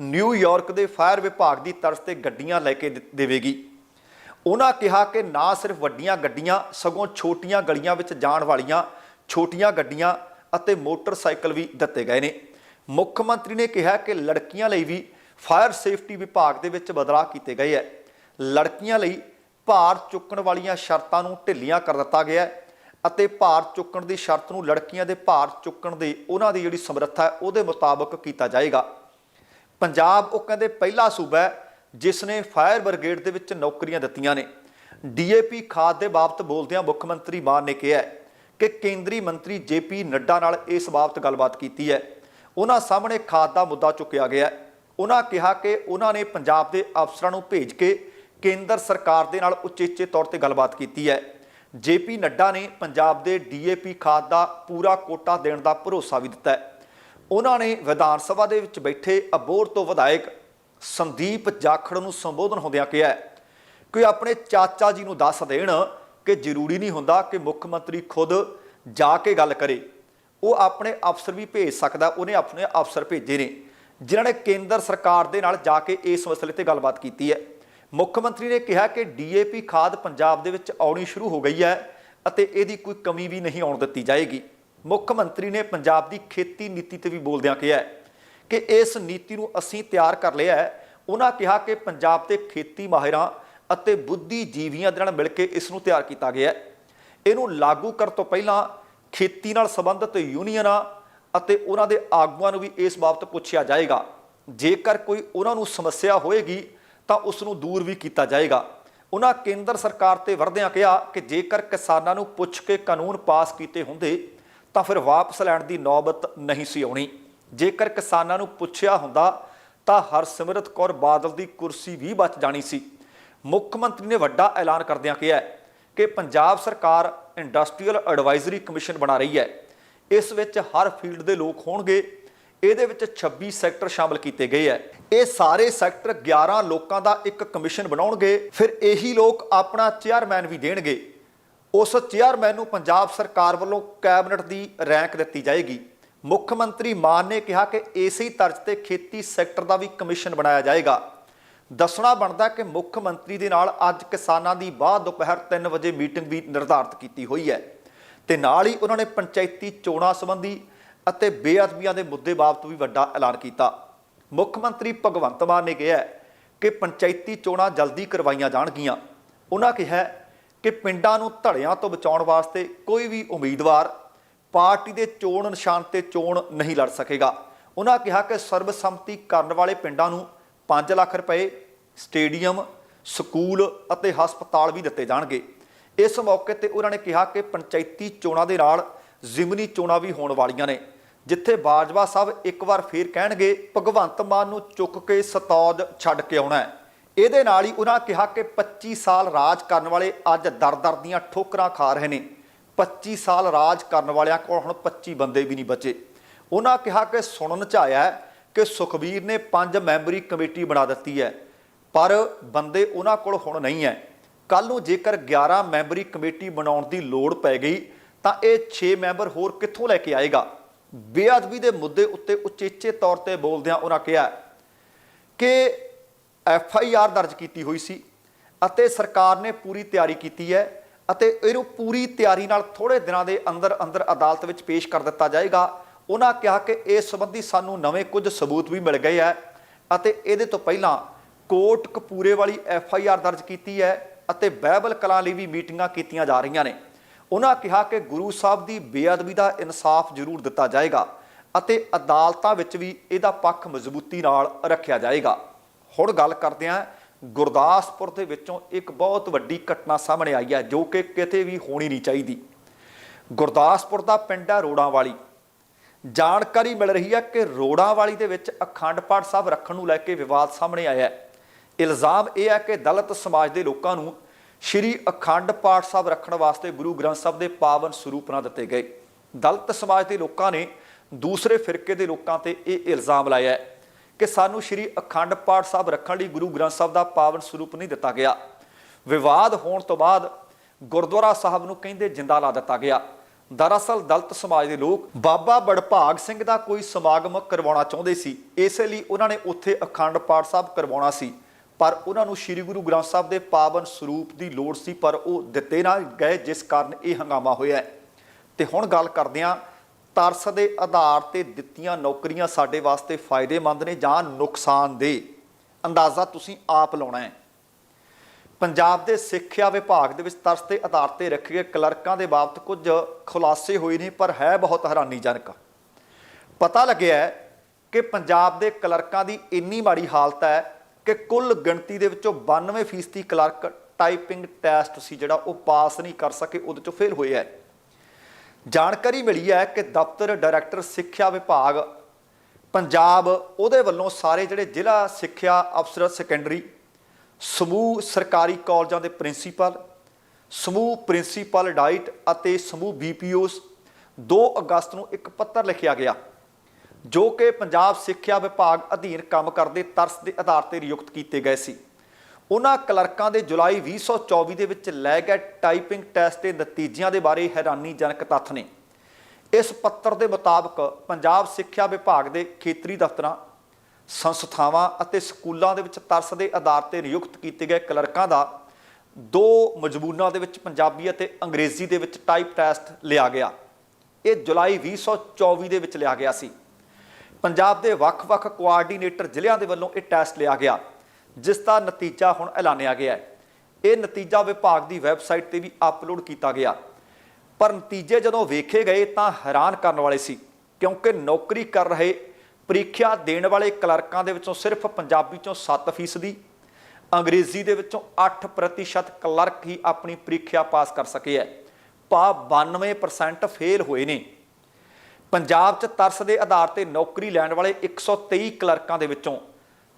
ਨਿਊਯਾਰਕ ਦੇ ਫਾਇਰ ਵਿਭਾਗ ਦੀ ਤਰਜ਼ ਤੇ ਗੱਡੀਆਂ ਲੈ ਕੇ ਦੇ- ਦੇਵੇਗੀ। ਉਹਨਾਂ ਕਿਹਾ ਕਿ ਨਾ ਸਿਰਫ ਵੱਡੀਆਂ ਗੱਡੀਆਂ, ਸਗੋਂ ਛੋਟੀਆਂ ਗਲੀਆਂ ਵਿੱਚ ਜਾਣ ਵਾਲੀਆਂ ਛੋਟੀਆਂ ਗੱਡੀਆਂ ਅਤੇ ਮੋਟਰਸਾਈਕਲ ਵੀ ਦਿੱਤੇ ਗਏ ਨੇ। ਮੁੱਖ ਮੰਤਰੀ ਨੇ ਕਿਹਾ ਕਿ ਲੜਕੀਆਂ ਲਈ ਵੀ ਫਾਇਰ ਸੇਫਟੀ ਵਿਭਾਗ ਦੇ ਵਿੱਚ ਬਦਲਾਅ ਕੀਤੇ ਗਏ ਹੈ। ਲੜਕੀਆਂ ਲਈ ਭਾਰ ਚੁੱਕਣ ਵਾਲੀਆਂ ਸ਼ਰਤਾਂ ਨੂੰ ਢਿੱਲੀਆਂ ਕਰ ਦਿੱਤਾ ਗਿਆ ਹੈ। ਅਤੇ ਭਾਰ ਚੁੱਕਣ ਦੀ ਸ਼ਰਤ ਨੂੰ ਲੜਕੀਆਂ ਦੇ ਭਾਰ ਚੁੱਕਣ ਦੀ ਉਹਨਾਂ ਦੀ ਜਿਹੜੀ ਸਮਰੱਥਾ ਹੈ, ਉਹਦੇ ਮੁਤਾਬਕ ਕੀਤਾ ਜਾਏਗਾ। ਪੰਜਾਬ, ਉਹ ਕਹਿੰਦੇ ਪਹਿਲਾ ਸੂਬਾ ਹੈ ਜਿਸ ਨੇ ਫਾਇਰ ਬ੍ਰਿਗੇਡ ਦੇ ਵਿੱਚ ਨੌਕਰੀਆਂ ਦਿੱਤੀਆਂ ਨੇ। ਡੀਏਪੀ ਖਾਦ ਦੇ ਬਾਬਤ ਬੋਲਦਿਆਂ ਮੁੱਖ ਮੰਤਰੀ ਮਾਨ ਨੇ ਕਿਹਾ ਕਿ ਕੇਂਦਰੀ ਮੰਤਰੀ ਜੇਪੀ ਨੱਡਾ ਨਾਲ ਇਸ ਬਾਬਤ ਗੱਲਬਾਤ ਕੀਤੀ ਹੈ। ਉਹਨਾਂ ਸਾਹਮਣੇ ਖਾਦ ਦਾ ਮੁੱਦਾ ਚੁੱਕਿਆ ਗਿਆ ਉਹਨਾਂ ਕਿਹਾ ਕਿ ਉਹਨਾਂ ਨੇ ਪੰਜਾਬ ਦੇ ਅਫਸਰਾਂ ਨੂੰ ਭੇਜ ਕੇ ਕੇਂਦਰ ਸਰਕਾਰ ਦੇ ਨਾਲ ਉਚੇਚੇ ਤੌਰ ਤੇ ਗੱਲਬਾਤ ਕੀਤੀ ਹੈ। ਜੇਪੀ ਨੱਡਾ ਨੇ ਪੰਜਾਬ ਦੇ ਡੀਏਪੀ ਖਾਦ ਦਾ ਪੂਰਾ ਕੋਟਾ ਦੇਣ ਦਾ ਭਰੋਸਾ ਵੀ ਦਿੱਤਾ ਹੈ। ਉਹਨਾਂ ਨੇ ਵਿਧਾਨ ਸਭਾ ਦੇ ਵਿੱਚ ਬੈਠੇ ਅਬੋਰ ਤੋਂ ਵਿਧਾਇਕ ਸੰਦੀਪ ਜਾਖੜ ਨੂੰ ਸੰਬੋਧਨ ਹੁੰਦਿਆਂ ਕਿਹਾ ਹੈ ਕਿ ਆਪਣੇ ਚਾਚਾ ਜੀ ਨੂੰ ਦੱਸ ਦੇਣ ਕਿ ਜ਼ਰੂਰੀ ਨਹੀਂ ਹੁੰਦਾ ਕਿ ਮੁੱਖ ਮੰਤਰੀ ਖੁਦ ਜਾ ਕੇ ਗੱਲ ਕਰੇ। ਉਹ ਆਪਣੇ ਅਫਸਰ ਵੀ ਭੇਜ ਸਕਦਾ, ਉਹਨੇ ਆਪਣੇ ਅਫਸਰ ਭੇਜੇ ਨੇ, ਜਿਨ੍ਹਾਂ ਨੇ ਕੇਂਦਰ ਸਰਕਾਰ ਦੇ ਨਾਲ ਜਾ ਕੇ ਇਸ ਮਸਲੇ ਤੇ ਗੱਲਬਾਤ ਕੀਤੀ ਹੈ। ਮੁੱਖ ਮੰਤਰੀ ਨੇ ਕਿਹਾ ਕਿ ਡੀਏਪੀ ਖਾਦ ਪੰਜਾਬ ਦੇ ਵਿੱਚ ਆਉਣੀ ਸ਼ੁਰੂ ਹੋ ਗਈ ਹੈ ਅਤੇ ਇਹਦੀ ਕੋਈ ਕਮੀ ਵੀ ਨਹੀਂ ਆਉਣ ਦਿੱਤੀ ਜਾਏਗੀ। ਮੁੱਖ ਮੰਤਰੀ ਨੇ ਪੰਜਾਬ ਦੀ ਖੇਤੀ ਨੀਤੀ ਤੇ ਵੀ ਬੋਲਦਿਆਂ ਕਿਹਾ ਕਿ ਇਸ ਨੀਤੀ ਨੂੰ ਅਸੀਂ ਤਿਆਰ ਕਰ ਲਿਆ ਹੈ। ਉਹਨਾਂ ਕਿਹਾ ਕਿ ਪੰਜਾਬ ਦੇ ਖੇਤੀ ਮਾਹਿਰਾਂ ਅਤੇ ਬੁੱਧੀਜੀਵੀਆਂ ਦੇ ਨਾਲ ਮਿਲ ਕੇ ਇਸ ਨੂੰ ਤਿਆਰ ਕੀਤਾ ਗਿਆ ਹੈ। ਇਹਨੂੰ ਲਾਗੂ ਕਰਨ ਤੋਂ ਪਹਿਲਾਂ ਖੇਤੀ ਨਾਲ ਸੰਬੰਧਿਤ ਯੂਨੀਅਨਾਂ ਅਤੇ ਉਹਨਾਂ ਦੇ ਆਗੂਆਂ ਨੂੰ ਵੀ ਇਸ ਬਾਬਤ ਪੁੱਛਿਆ ਜਾਏਗਾ। ਜੇਕਰ ਕੋਈ ਉਹਨਾਂ ਨੂੰ ਸਮੱਸਿਆ ਹੋਏਗੀ ਤਾਂ ਉਸ ਨੂੰ ਦੂਰ ਵੀ ਕੀਤਾ ਜਾਏਗਾ। ਉਹਨਾਂ ਕੇਂਦਰ ਸਰਕਾਰ ਤੇ ਵਰਦਿਆਂ ਕਿਹਾ ਕਿ ਜੇਕਰ ਕਿਸਾਨਾਂ ਨੂੰ ਪੁੱਛ ਕੇ ਕਾਨੂੰਨ ਪਾਸ ਕੀਤੇ ਹੁੰਦੇ, ਤਾਂ ਫਿਰ ਵਾਪਸ ਲੈਣ ਦੀ ਨੌਬਤ ਨਹੀਂ ਸੀ ਆਉਣੀ। ਜੇਕਰ ਕਿਸਾਨਾਂ ਨੂੰ ਪੁੱਛਿਆ ਹੁੰਦਾ, ਤਾਂ ਹਰਸਿਮਰਤ ਕੌਰ ਬਾਦਲ ਦੀ ਕੁਰਸੀ ਵੀ ਬਚ ਜਾਣੀ ਸੀ। ਮੁੱਖ ਮੰਤਰੀ ਨੇ ਵੱਡਾ ਐਲਾਨ ਕਰਦਿਆਂ ਕਿਹਾ ਕਿ ਪੰਜਾਬ ਸਰਕਾਰ ਇੰਡਸਟਰੀਅਲ ਐਡਵਾਈਜ਼ਰੀ ਕਮਿਸ਼ਨ ਬਣਾ ਰਹੀ ਹੈ। ਇਸ ਵਿੱਚ ਹਰ ਫੀਲਡ ਦੇ ਲੋਕ ਹੋਣਗੇ। ਇਹਦੇ ਵਿੱਚ 26 ਸੈਕਟਰ ਸ਼ਾਮਲ ਕੀਤੇ ਗਏ ਹੈ ਇਹ ਸਾਰੇ ਸੈਕਟਰ 11 ਲੋਕਾਂ ਦਾ ਇੱਕ ਕਮਿਸ਼ਨ ਬਣਾਉਣਗੇ, ਫਿਰ ਇਹੀ ਲੋਕ ਆਪਣਾ ਚੇਅਰਮੈਨ ਵੀ ਦੇਣਗੇ। ਉਸ ਚੇਅਰਮੈਨ ਨੂੰ ਪੰਜਾਬ ਸਰਕਾਰ ਵੱਲੋਂ ਕੈਬਨਿਟ ਦੀ ਰੈਂਕ ਦਿੱਤੀ ਜਾਏਗੀ। ਮੁੱਖ ਮੰਤਰੀ ਮਾਨ ਨੇ ਕਿਹਾ ਕਿ ਇਸੇ ਤਰਜ਼ ਤੇ ਖੇਤੀ ਸੈਕਟਰ ਦਾ ਵੀ ਕਮਿਸ਼ਨ ਬਣਾਇਆ ਜਾਏਗਾ। ਦੱਸਣਾ ਬਣਦਾ ਕਿ ਮੁੱਖ ਮੰਤਰੀ ਦੇ ਨਾਲ ਅੱਜ ਕਿਸਾਨਾਂ ਦੀ ਬਾਅਦ ਦੁਪਹਿਰ 3 ਵਜੇ ਮੀਟਿੰਗ ਵੀ ਨਿਰਧਾਰਤ ਕੀਤੀ ਹੋਈ ਹੈ ਤੇ ਨਾਲ ਹੀ ਉਹਨਾਂ ਨੇ ਪੰਚਾਇਤੀ ਚੋਣਾਂ ਸੰਬੰਧੀ ਅਤੇ ਬੇਅਦਬੀਆਂ ਦੇ ਮੁੱਦੇ ਬਾਬਤ ਵੀ ਵੱਡਾ ਐਲਾਨ ਕੀਤਾ। ਮੁੱਖ ਮੰਤਰੀ ਭਗਵੰਤ ਮਾਨ ਨੇ ਕਿਹਾ ਕਿ ਪੰਚਾਇਤੀ ਚੋਣਾਂ ਜਲਦੀ ਕਰਵਾਈਆਂ ਜਾਣਗੀਆਂ। ਉਹਨਾਂ ਕਿਹਾ ਕਿ ਪਿੰਡਾਂ ਨੂੰ ਧੜਿਆਂ ਤੋਂ ਬਚਾਉਣ ਵਾਸਤੇ ਕੋਈ ਵੀ ਉਮੀਦਵਾਰ ਪਾਰਟੀ ਦੇ ਚੋਣ ਨਿਸ਼ਾਨ ਤੇ ਚੋਣ ਨਹੀਂ ਲੜ ਸਕੇਗਾ। ਉਹਨਾਂ ਕਿਹਾ ਕਿ ਸਰਬਸੰਮਤੀ ਕਰਨ ਵਾਲੇ ਪਿੰਡਾਂ ਨੂੰ 5 ਲੱਖ ਰੁਪਏ ਸਟੇਡੀਅਮ, ਸਕੂਲ ਅਤੇ ਹਸਪਤਾਲ ਵੀ ਦਿੱਤੇ ਜਾਣਗੇ। ਇਸ ਮੌਕੇ ਤੇ ਉਹਨਾਂ ਨੇ ਕਿਹਾ ਕਿ ਪੰਚਾਇਤੀ ਚੋਣਾਂ ਦੇ ਨਾਲ ਜ਼ਿਮਨੀ ਚੋਣਾਂ ਵੀ ਹੋਣ ਵਾਲੀਆਂ ਨੇ, ਜਿੱਥੇ ਬਾਜਵਾ ਸਾਹਿਬ ਇੱਕ ਵਾਰ ਫੇਰ ਕਹਿਣਗੇ, ਭਗਵੰਤ ਮਾਨ ਨੂੰ ਚੁੱਕ ਕੇ ਸਤੌਦ ਛੱਡ ਕੇ ਆਉਣਾ ਇਹਦੇ ਨਾਲ ਹੀ ਉਹਨਾਂ ਕਿਹਾ ਕਿ 25 ਸਾਲ ਰਾਜ ਕਰਨ ਵਾਲੇ ਅੱਜ ਦਰ-ਦਰ ਦੀਆਂ ਠੋਕਰਾਂ ਖਾ ਰਹੇ ਨੇ। 25 ਸਾਲ ਰਾਜ ਕਰਨ ਵਾਲਿਆਂ ਕੋਲ ਹੁਣ 25 ਬੰਦੇ ਵੀ ਨਹੀਂ ਬਚੇ। ਉਹਨਾਂ ਕਿਹਾ ਕਿ ਸੁਣਨ ਚ ਆਇਆ ਕਿ ਸੁਖਬੀਰ ਨੇ ਪੰਜ ਮੈਂਬਰੀ ਕਮੇਟੀ ਬਣਾ ਦਿੱਤੀ ਹੈ, ਪਰ ਬੰਦੇ ਉਹਨਾਂ ਕੋਲ ਹੁਣ ਨਹੀਂ ਹੈ। ਕੱਲ ਨੂੰ ਜੇਕਰ 11 ਮੈਂਬਰੀ ਕਮੇਟੀ ਬਣਾਉਣ ਦੀ ਲੋੜ ਪੈ ਗਈ ਤਾਂ ਇਹ 6 ਮੈਂਬਰ ਹੋਰ ਕਿੱਥੋਂ ਲੈ ਕੇ ਆਏਗਾ? ਬੇਅਦਬੀ ਦੇ ਮੁੱਦੇ ਉੱਤੇ ਉਚੇਚੇ ਤੌਰ ਤੇ ਬੋਲਦਿਆਂ ਉਹਨਾਂ ਕਿਹਾ ਕਿ ਐਫ ਆਈ ਆਰ ਦਰਜ ਕੀਤੀ ਹੋਈ ਸੀ ਅਤੇ ਸਰਕਾਰ ਨੇ ਪੂਰੀ ਤਿਆਰੀ ਕੀਤੀ ਹੈ ਅਤੇ ਇਹਨੂੰ ਪੂਰੀ ਤਿਆਰੀ ਨਾਲ ਥੋੜੇ ਦਿਨਾਂ ਦੇ ਅੰਦਰ ਅੰਦਰ ਅਦਾਲਤ ਵਿੱਚ ਪੇਸ਼ ਕਰ ਦਿੱਤਾ ਜਾਏਗਾ। ਉਹਨਾਂ ਕਿਹਾ ਕਿ ਇਸ ਸੰਬੰਧੀ ਸਾਨੂੰ ਨਵੇਂ ਕੁਝ ਸਬੂਤ ਵੀ ਮਿਲ ਗਏ ਹੈ ਅਤੇ ਇਹਦੇ ਤੋਂ ਪਹਿਲਾਂ ਕੋਟ ਕਪੂਰੇ ਵਾਲੀ ਐਫ ਆਈ ਆਰ ਦਰਜ ਕੀਤੀ ਹੈ ਅਤੇ ਬਾਈਬਲ ਕਲਾਂ ਲਈ ਵੀ ਮੀਟਿੰਗਾਂ ਕੀਤੀਆਂ ਜਾ ਰਹੀਆਂ ਨੇ। ਉਹਨਾਂ ਕਿਹਾ ਕਿ ਗੁਰੂ ਸਾਹਿਬ ਦੀ ਬੇਅਦਬੀ ਦਾ ਇਨਸਾਫ ਜ਼ਰੂਰ ਦਿੱਤਾ ਜਾਏਗਾ ਅਤੇ ਅਦਾਲਤਾਂ ਵਿੱਚ ਵੀ ਇਹਦਾ ਪੱਖ ਮਜ਼ਬੂਤੀ ਨਾਲ ਰੱਖਿਆ ਜਾਏਗਾ। ਹੁਣ ਗੱਲ ਕਰਦੇ ਹਾਂ ਗੁਰਦਾਸਪੁਰ ਦੇ ਵਿੱਚੋਂ ਇੱਕ ਬਹੁਤ ਵੱਡੀ ਘਟਨਾ ਸਾਹਮਣੇ ਆਈ ਹੈ, ਜੋ ਕਿ ਕਿਤੇ ਵੀ ਹੋਣੀ ਨਹੀਂ ਚਾਹੀਦੀ। ਗੁਰਦਾਸਪੁਰ ਦਾ ਪਿੰਡ ਹੈ ਰੋੜਾਂ ਵਾਲੀ ਜਾਣਕਾਰੀ ਮਿਲ ਰਹੀ ਹੈ ਕਿ ਰੋੜਾਂ ਵਾਲੀ ਦੇ ਵਿੱਚ ਅਖੰਡ ਪਾਠ ਸਾਹਿਬ ਰੱਖਣ ਨੂੰ ਲੈ ਕੇ ਵਿਵਾਦ ਸਾਹਮਣੇ ਆਇਆ ਹੈ। ਇਲਜ਼ਾਮ ਇਹ ਹੈ ਕਿ ਦਲਿਤ ਸਮਾਜ ਦੇ ਲੋਕਾਂ ਨੂੰ ਸ਼੍ਰੀ ਅਖੰਡ ਪਾਠ ਸਾਹਿਬ ਰੱਖਣ ਵਾਸਤੇ ਗੁਰੂ ਗ੍ਰੰਥ ਸਾਹਿਬ ਦੇ ਪਾਵਨ ਸਰੂਪ ਨਾ ਦਿੱਤੇ ਗਏ। ਦਲਿਤ ਸਮਾਜ ਦੇ ਲੋਕਾਂ ਨੇ ਦੂਸਰੇ ਫਿਰਕੇ ਦੇ ਲੋਕਾਂ ਤੇ ਇਹ ਇਲਜ਼ਾਮ ਲਾਇਆ ਹੈ ਕਿ ਸਾਨੂੰ ਸ਼੍ਰੀ ਅਖੰਡ ਪਾਠ ਸਾਹਿਬ ਰੱਖਣ ਲਈ ਗੁਰੂ ਗ੍ਰੰਥ ਸਾਹਿਬ ਦਾ ਪਾਵਨ ਸਰੂਪ ਨਹੀਂ ਦਿੱਤਾ ਗਿਆ। ਵਿਵਾਦ ਹੋਣ ਤੋਂ ਬਾਅਦ ਗੁਰਦੁਆਰਾ ਸਾਹਿਬ ਨੂੰ ਕਹਿੰਦੇ ਜਿੰਦਾ ਲਾ ਦਿੱਤਾ ਗਿਆ। ਦਰਅਸਲ ਦਲਿਤ ਸਮਾਜ ਦੇ ਲੋਕ ਬਾਬਾ ਬੜਭਾਗ ਸਿੰਘ ਦਾ ਕੋਈ ਸਮਾਗਮ ਕਰਵਾਉਣਾ ਚਾਹੁੰਦੇ ਸੀ। ਇਸੇ ਲਈ ਉਹਨਾਂ ਨੇ ਉੱਥੇ ਅਖੰਡ ਪਾਠ ਸਾਹਿਬ ਕਰਵਾਉਣਾ ਸੀ। ਪਰ ਉਹਨਾਂ ਨੂੰ ਸ੍ਰੀ ਗੁਰੂ ਗ੍ਰੰਥ ਸਾਹਿਬ ਦੇ ਪਾਵਨ ਸਰੂਪ ਦੀ ਲੋੜ ਸੀ, ਪਰ ਉਹ ਦਿੱਤੇ ਨਾ ਗਏ, ਜਿਸ ਕਾਰਨ ਇਹ ਹੰਗਾਮਾ ਹੋਇਆ ਹੈ। ਤੇ ਹੁਣ ਗੱਲ ਕਰਦੇ ਹਾਂ, ਤਰਸ ਦੇ ਆਧਾਰ ਤੇ ਦਿੱਤੀਆਂ ਨੌਕਰੀਆਂ ਸਾਡੇ ਵਾਸਤੇ ਫਾਇਦੇਮੰਦ ਨੇ ਜਾਂ ਨੁਕਸਾਨਦੇਹ ਅੰਦਾਜ਼ਾ ਤੁਸੀਂ ਆਪ ਲਾਉਣਾ ਹੈ। ਪੰਜਾਬ ਦੇ ਸਿੱਖਿਆ ਵਿਭਾਗ ਦੇ ਵਿੱਚ ਤਰਸ ਦੇ ਆਧਾਰ ਤੇ ਰੱਖੇ ਗਏ ਕਲਰਕਾਂ ਦੇ ਬਾਬਤ ਕੁਝ ਖੁਲਾਸੇ ਹੋਏ ਨੇ, ਪਰ ਹੈ ਬਹੁਤ ਹੈਰਾਨੀਜਨਕ। ਪਤਾ ਲੱਗਿਆ ਕਿ ਪੰਜਾਬ ਦੇ ਕਲਰਕਾਂ ਦੀ ਇੰਨੀ ਮਾੜੀ ਹਾਲਤ ਹੈ ਕਿ ਕੁੱਲ ਗਿਣਤੀ ਦੇ ਵਿੱਚੋਂ 92% ਕਲਰਕ ਟਾਈਪਿੰਗ ਟੈਸਟ ਸੀ ਜਿਹੜਾ ਉਹ ਪਾਸ ਨਹੀਂ ਕਰ ਸਕੇ, ਉਹਦੇ ਚੋਂ ਫੇਲ ਹੋਏ ਹੈ ਜਾਣਕਾਰੀ ਮਿਲੀ ਹੈ ਕਿ ਦਫ਼ਤਰ ਡਾਇਰੈਕਟਰ ਸਿੱਖਿਆ ਵਿਭਾਗ ਪੰਜਾਬ ਉਹਦੇ ਵੱਲੋਂ ਸਾਰੇ ਜਿਹੜੇ ਜ਼ਿਲ੍ਹਾ ਸਿੱਖਿਆ ਅਫਸਰ ਸੈਕੰਡਰੀ ਸਮੂਹ ਸਰਕਾਰੀ ਕਾਲਜਾਂ ਦੇ ਪ੍ਰਿੰਸੀਪਲ ਸਮੂਹ ਪ੍ਰਿੰਸੀਪਲ ਡਾਈਟ ਅਤੇ ਸਮੂਹ ਬੀਪੀਓਸ 2 ਅਗਸਤ ਨੂੰ ਇੱਕ ਪੱਤਰ ਲਿਖਿਆ ਗਿਆ। ਜੋ ਕਿ ਪੰਜਾਬ ਸਿੱਖਿਆ ਵਿਭਾਗ ਅਧੀਨ ਕੰਮ ਕਰਦੇ ਤਰਸ ਦੇ ਆਧਾਰ ਤੇ ਨਿਯੁਕਤ ਕੀਤੇ ਗਏ ਸੀ। ਉਹਨਾਂ ਕਲਰਕਾਂ ਦੇ ਜੁਲਾਈ 2024 ਦੇ ਵਿੱਚ ਲੈ ਗਏ ਟਾਈਪਿੰਗ ਟੈਸਟ ਦੇ ਨਤੀਜਿਆਂ ਦੇ ਬਾਰੇ ਹੈਰਾਨੀਜਨਕ ਤੱਥ ਨੇ। ਇਸ ਪੱਤਰ ਦੇ ਮੁਤਾਬਕ ਪੰਜਾਬ ਸਿੱਖਿਆ ਵਿਭਾਗ ਦੇ ਖੇਤਰੀ ਦਫ਼ਤਰਾਂ, ਸੰਸਥਾਵਾਂ ਅਤੇ ਸਕੂਲਾਂ ਦੇ ਵਿੱਚ ਤਰਸ ਦੇ ਆਧਾਰ ਤੇ ਨਿਯੁਕਤ ਕੀਤੇ ਗਏ ਕਲਰਕਾਂ ਦਾ ਦੋ ਮਜਮੂਨਾਂ ਦੇ ਵਿੱਚ ਪੰਜਾਬੀ ਅਤੇ ਅੰਗਰੇਜ਼ੀ ਦੇ ਵਿੱਚ ਟਾਈਪ ਟੈਸਟ ਲਿਆ ਗਿਆ। ਇਹ ਜੁਲਾਈ 2024 ਦੇ ਵਿੱਚ ਲਿਆ ਗਿਆ ਸੀ। ਪੰਜਾਬ ਦੇ ਵੱਖ-ਵੱਖ ਕੋਆਰਡੀਨੇਟਰ ਜ਼ਿਲ੍ਹਿਆਂ ਦੇ ਵੱਲੋਂ ਇਹ ਟੈਸਟ ਲਿਆ ਗਿਆ, ਜਿਸ ਦਾ ਨਤੀਜਾ ਹੁਣ ਐਲਾਨਿਆ ਗਿਆ ਹੈ। ਇਹ ਨਤੀਜਾ ਵਿਭਾਗ ਦੀ ਵੈਬਸਾਈਟ ਤੇ ਵੀ ਅਪਲੋਡ ਕੀਤਾ ਗਿਆ। ਪਰ ਨਤੀਜੇ ਜਦੋਂ ਵੇਖੇ ਗਏ ਤਾਂ ਹੈਰਾਨ ਕਰਨ ਵਾਲੇ ਸੀ, ਕਿਉਂਕਿ ਨੌਕਰੀ ਕਰ ਰਹੇ ਪ੍ਰੀਖਿਆ ਦੇਣ ਵਾਲੇ ਕਲਰਕਾਂ ਦੇ ਵਿੱਚੋਂ ਸਿਰਫ ਪੰਜਾਬੀ ਚੋਂ 7% ਅੰਗਰੇਜ਼ੀ ਦੇ ਵਿੱਚੋਂ 8% ਕਲਰਕ ਹੀ ਆਪਣੀ ਪ੍ਰੀਖਿਆ ਪਾਸ ਕਰ ਸਕੇ ਹੈ। ਭਾਵ 92% ਫੇਲ ਹੋਏ ਨੇ। ਪੰਜਾਬ 'ਚ ਤਰਸ ਦੇ ਆਧਾਰ ਤੇ ਨੌਕਰੀ ਲੈਣ ਵਾਲੇ 123 ਕਲਰਕਾਂ ਦੇ ਵਿੱਚੋਂ